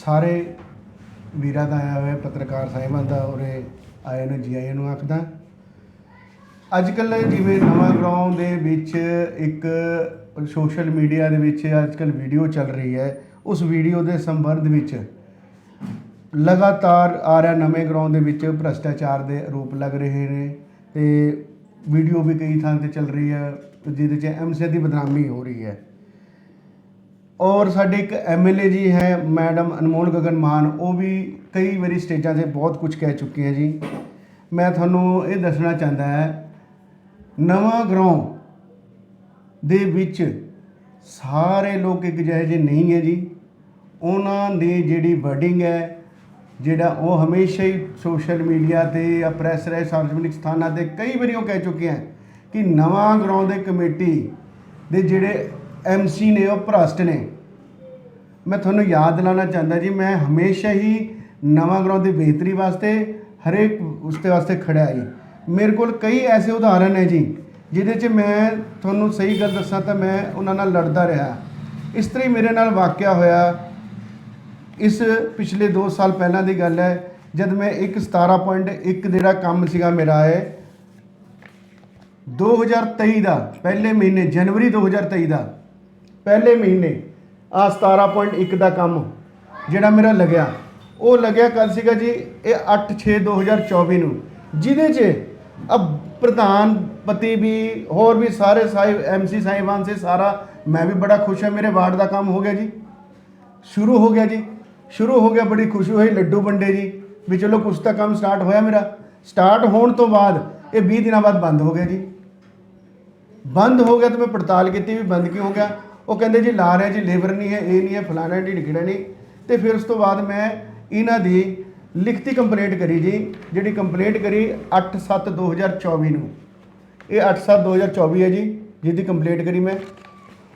ਸਾਰੇ ਵੀਰਾਂ ਦਾ ਆਇਆ ਹੋਇਆ, ਪੱਤਰਕਾਰ ਸਾਹਿਬਾਨ ਦਾ, ਉਰੇ ਆਏ ਨੂੰ ਜੀ ਆਇਆਂ ਨੂੰ ਆਖਦਾ। ਅੱਜ ਕੱਲ ਜਿਵੇਂ ਨਵਾਂ ਗਰਾਊਂਡ ਦੇ ਵਿੱਚ ਇੱਕ ਸੋਸ਼ਲ ਮੀਡੀਆ ਦੇ ਵਿੱਚ ਅੱਜ ਕੱਲ ਵੀਡੀਓ ਚੱਲ ਰਹੀ ਹੈ, ਉਸ ਵੀਡੀਓ ਦੇ ਸੰਬੰਧ ਵਿੱਚ ਲਗਾਤਾਰ ਆ ਰਿਹਾ ਨਵੇਂ ਗਰਾਉਂ ਦੇ ਵਿੱਚ ਭ੍ਰਸ਼ਟਾਚਾਰ ਦੇ ਆਰੋਪ ਲੱਗ ਰਹੇ ਨੇ ਤੇ ਵੀਡੀਓ ਵੀ ਕਈ ਥਾਂ ਤੇ ਚੱਲ ਰਹੀ ਹੈ, ਜਿਹਦੇ 'ਚ ਐਮਸੀ ਦੀ ਬਦਨਾਮੀ ਹੋ ਰਹੀ ਹੈ। ਔਰ ਸਾਡੇ ਇੱਕ ਐਮਐਲਏ ਜੀ ਹੈ ਮੈਡਮ ਅਨਮੋਲ ਗਗਨ ਮਾਨ, ਉਹ ਵੀ ਕਈ ਵਾਰੀ ਸਟੇਜਾਂ 'ਤੇ ਬਹੁਤ ਕੁਝ ਕਹਿ ਚੁੱਕੇ ਹੈ ਜੀ। ਮੈਂ ਤੁਹਾਨੂੰ ਇਹ ਦੱਸਣਾ ਚਾਹੁੰਦਾ ਹੈ, ਨਵਾਂ ਗਰਾਊਂਡ ਦੇ ਵਿੱਚ ਸਾਰੇ ਲੋਕ ਇੱਕ ਜਿਹੇ ਜਿਹੇ ਨਹੀਂ ਹੈ ਜੀ। ਉਹਨਾਂ ਦੀ ਜਿਹੜੀ ਵਰਡਿੰਗ ਹੈ, ਜਿਹੜਾ ਉਹ ਹਮੇਸ਼ਾ ਹੀ ਸੋਸ਼ਲ ਮੀਡੀਆ ਤੇ ਜਾਂ ਪ੍ਰੈਸ ਰਾਹੀਂ ਸਾਰਵਜਨਿਕ ਸਥਾਨਾਂ ਤੇ ਕਈ ਵਾਰੀ ਉਹ ਕਹਿ ਚੁੱਕੇ ਹੈ ਕਿ ਨਵਾਂ ਗਰਾਊਂਡ ਦੇ ਕਮੇਟੀ ਦੇ ਜਿਹੜੇ ਐਮਸੀ ਨੇ, ਉਹ ਭ੍ਰਸ਼ਟ ਨੇ। ਮੈਂ ਤੁਹਾਨੂੰ ਯਾਦ ਦਿਲਾਉਣਾ ਚਾਹੁੰਦਾ ਜੀ, ਮੈਂ ਹਮੇਸ਼ਾ ਹੀ ਨਵਾਂ ਗਰਾਊਂਡ ਦੀ ਬਿਹਤਰੀ ਵਾਸਤੇ ਹਰੇਕ ਉਸਤੇ ਵਾਸਤੇ ਖੜਿਆ ਜੀ। ਮੇਰੇ ਕੋਲ ਕਈ ਐਸੇ ਉਦਾਹਰਨ ਹੈ ਜੀ, ਜਿਹਦੇ 'ਚ ਮੈਂ ਤੁਹਾਨੂੰ ਸਹੀ ਗੱਲ ਦੱਸਾਂ ਤਾਂ ਮੈਂ ਉਹਨਾਂ ਨਾਲ ਲੜਦਾ ਰਿਹਾ। ਇਸ ਤਰ੍ਹਾਂ ਹੀ ਮੇਰੇ ਨਾਲ ਵਾਕਿਆ ਹੋਇਆ ਇਸ ਪਿਛਲੇ 2 ਸਾਲ ਪਹਿਲਾਂ ਦੀ ਗੱਲ ਹੈ, ਜਦ ਮੈਂ ਇੱਕ 17.1 ਜਿਹੜਾ ਕੰਮ ਸੀਗਾ ਮੇਰਾ ਹੈ 2023 ਦਾ, ਪਹਿਲੇ ਮਹੀਨੇ ਜਨਵਰੀ 2023 ਦਾ ਪਹਿਲੇ ਮਹੀਨੇ ਆ 17.1 ਦਾ ਕੰਮ ਜਿਹੜਾ ਮੇਰਾ ਲੱਗਿਆ। ਉਹ ਲੱਗਿਆ ਕਦ ਸੀਗਾ ਜੀ, ਇਹ 8/6/2024 ਨੂੰ। ਜਿਹਦੇ 'ਚ ਅਬ ਪ੍ਰਧਾਨ ਪਤੀ ਵੀ, ਹੋਰ ਵੀ ਸਾਰੇ ਸਾਹਿਬ ਐਮਸੀ ਸਾਹਿਬਾਨ ਸੇ ਸਾਰਾ, ਮੈਂ ਵੀ ਬੜਾ ਖੁਸ਼ ਹਾਂ, ਮੇਰੇ ਵਾਰਡ ਦਾ ਕੰਮ ਹੋ ਗਿਆ ਜੀ। ਸ਼ੁਰੂ ਹੋ ਗਿਆ ਜੀ। ਸ਼ੁਰੂ ਹੋ ਗਿਆ, ਬੜੀ ਖੁਸ਼ੀ ਹੋਈ, ਲੱਡੂ ਵੰਡੇ ਜੀ, ਵੀ ਚਲੋ ਕੁਛ ਤਾਂ ਕੰਮ ਸਟਾਰਟ ਹੋਇਆ ਮੇਰਾ। ਸਟਾਰਟ ਹੋਣ ਤੋਂ ਬਾਅਦ ਇਹ 20 ਦਿਨਾਂ ਬਾਅਦ ਬੰਦ ਹੋ ਗਿਆ ਜੀ। ਬੰਦ ਹੋ ਗਿਆ ਤਾਂ ਮੈਂ ਪੜਤਾਲ ਕੀਤੀ ਵੀ ਬੰਦ ਕਿਉਂ ਹੋ ਗਿਆ? ਉਹ ਕਹਿੰਦੇ ਜੀ ਲਾ ਰਿਹਾ ਜੀ, ਲੇਬਰ ਨਹੀਂ ਹੈ, ਇਹ ਨਹੀਂ ਹੈ, ਫਲਾਣਾ ਢੀਡ ਕਿਹੜਾ ਨਹੀਂ। ਤੇ ਫਿਰ ਉਸ ਤੋਂ ਬਾਅਦ ਮੈਂ ਇਹਨਾਂ ਦੀ ਲਿਖਤੀ ਕੰਪਲੇਂਟ ਕਰੀ ਜੀ, ਜਿਹੜੀ ਕੰਪਲੇਂਟ ਕਰੀ 8/7/2024 ਨੂੰ। ਇਹ 8/7/2024 ਹੈ ਜੀ, ਜਿਹਦੀ ਕੰਪਲੇਂਟ ਕਰੀ ਮੈਂ।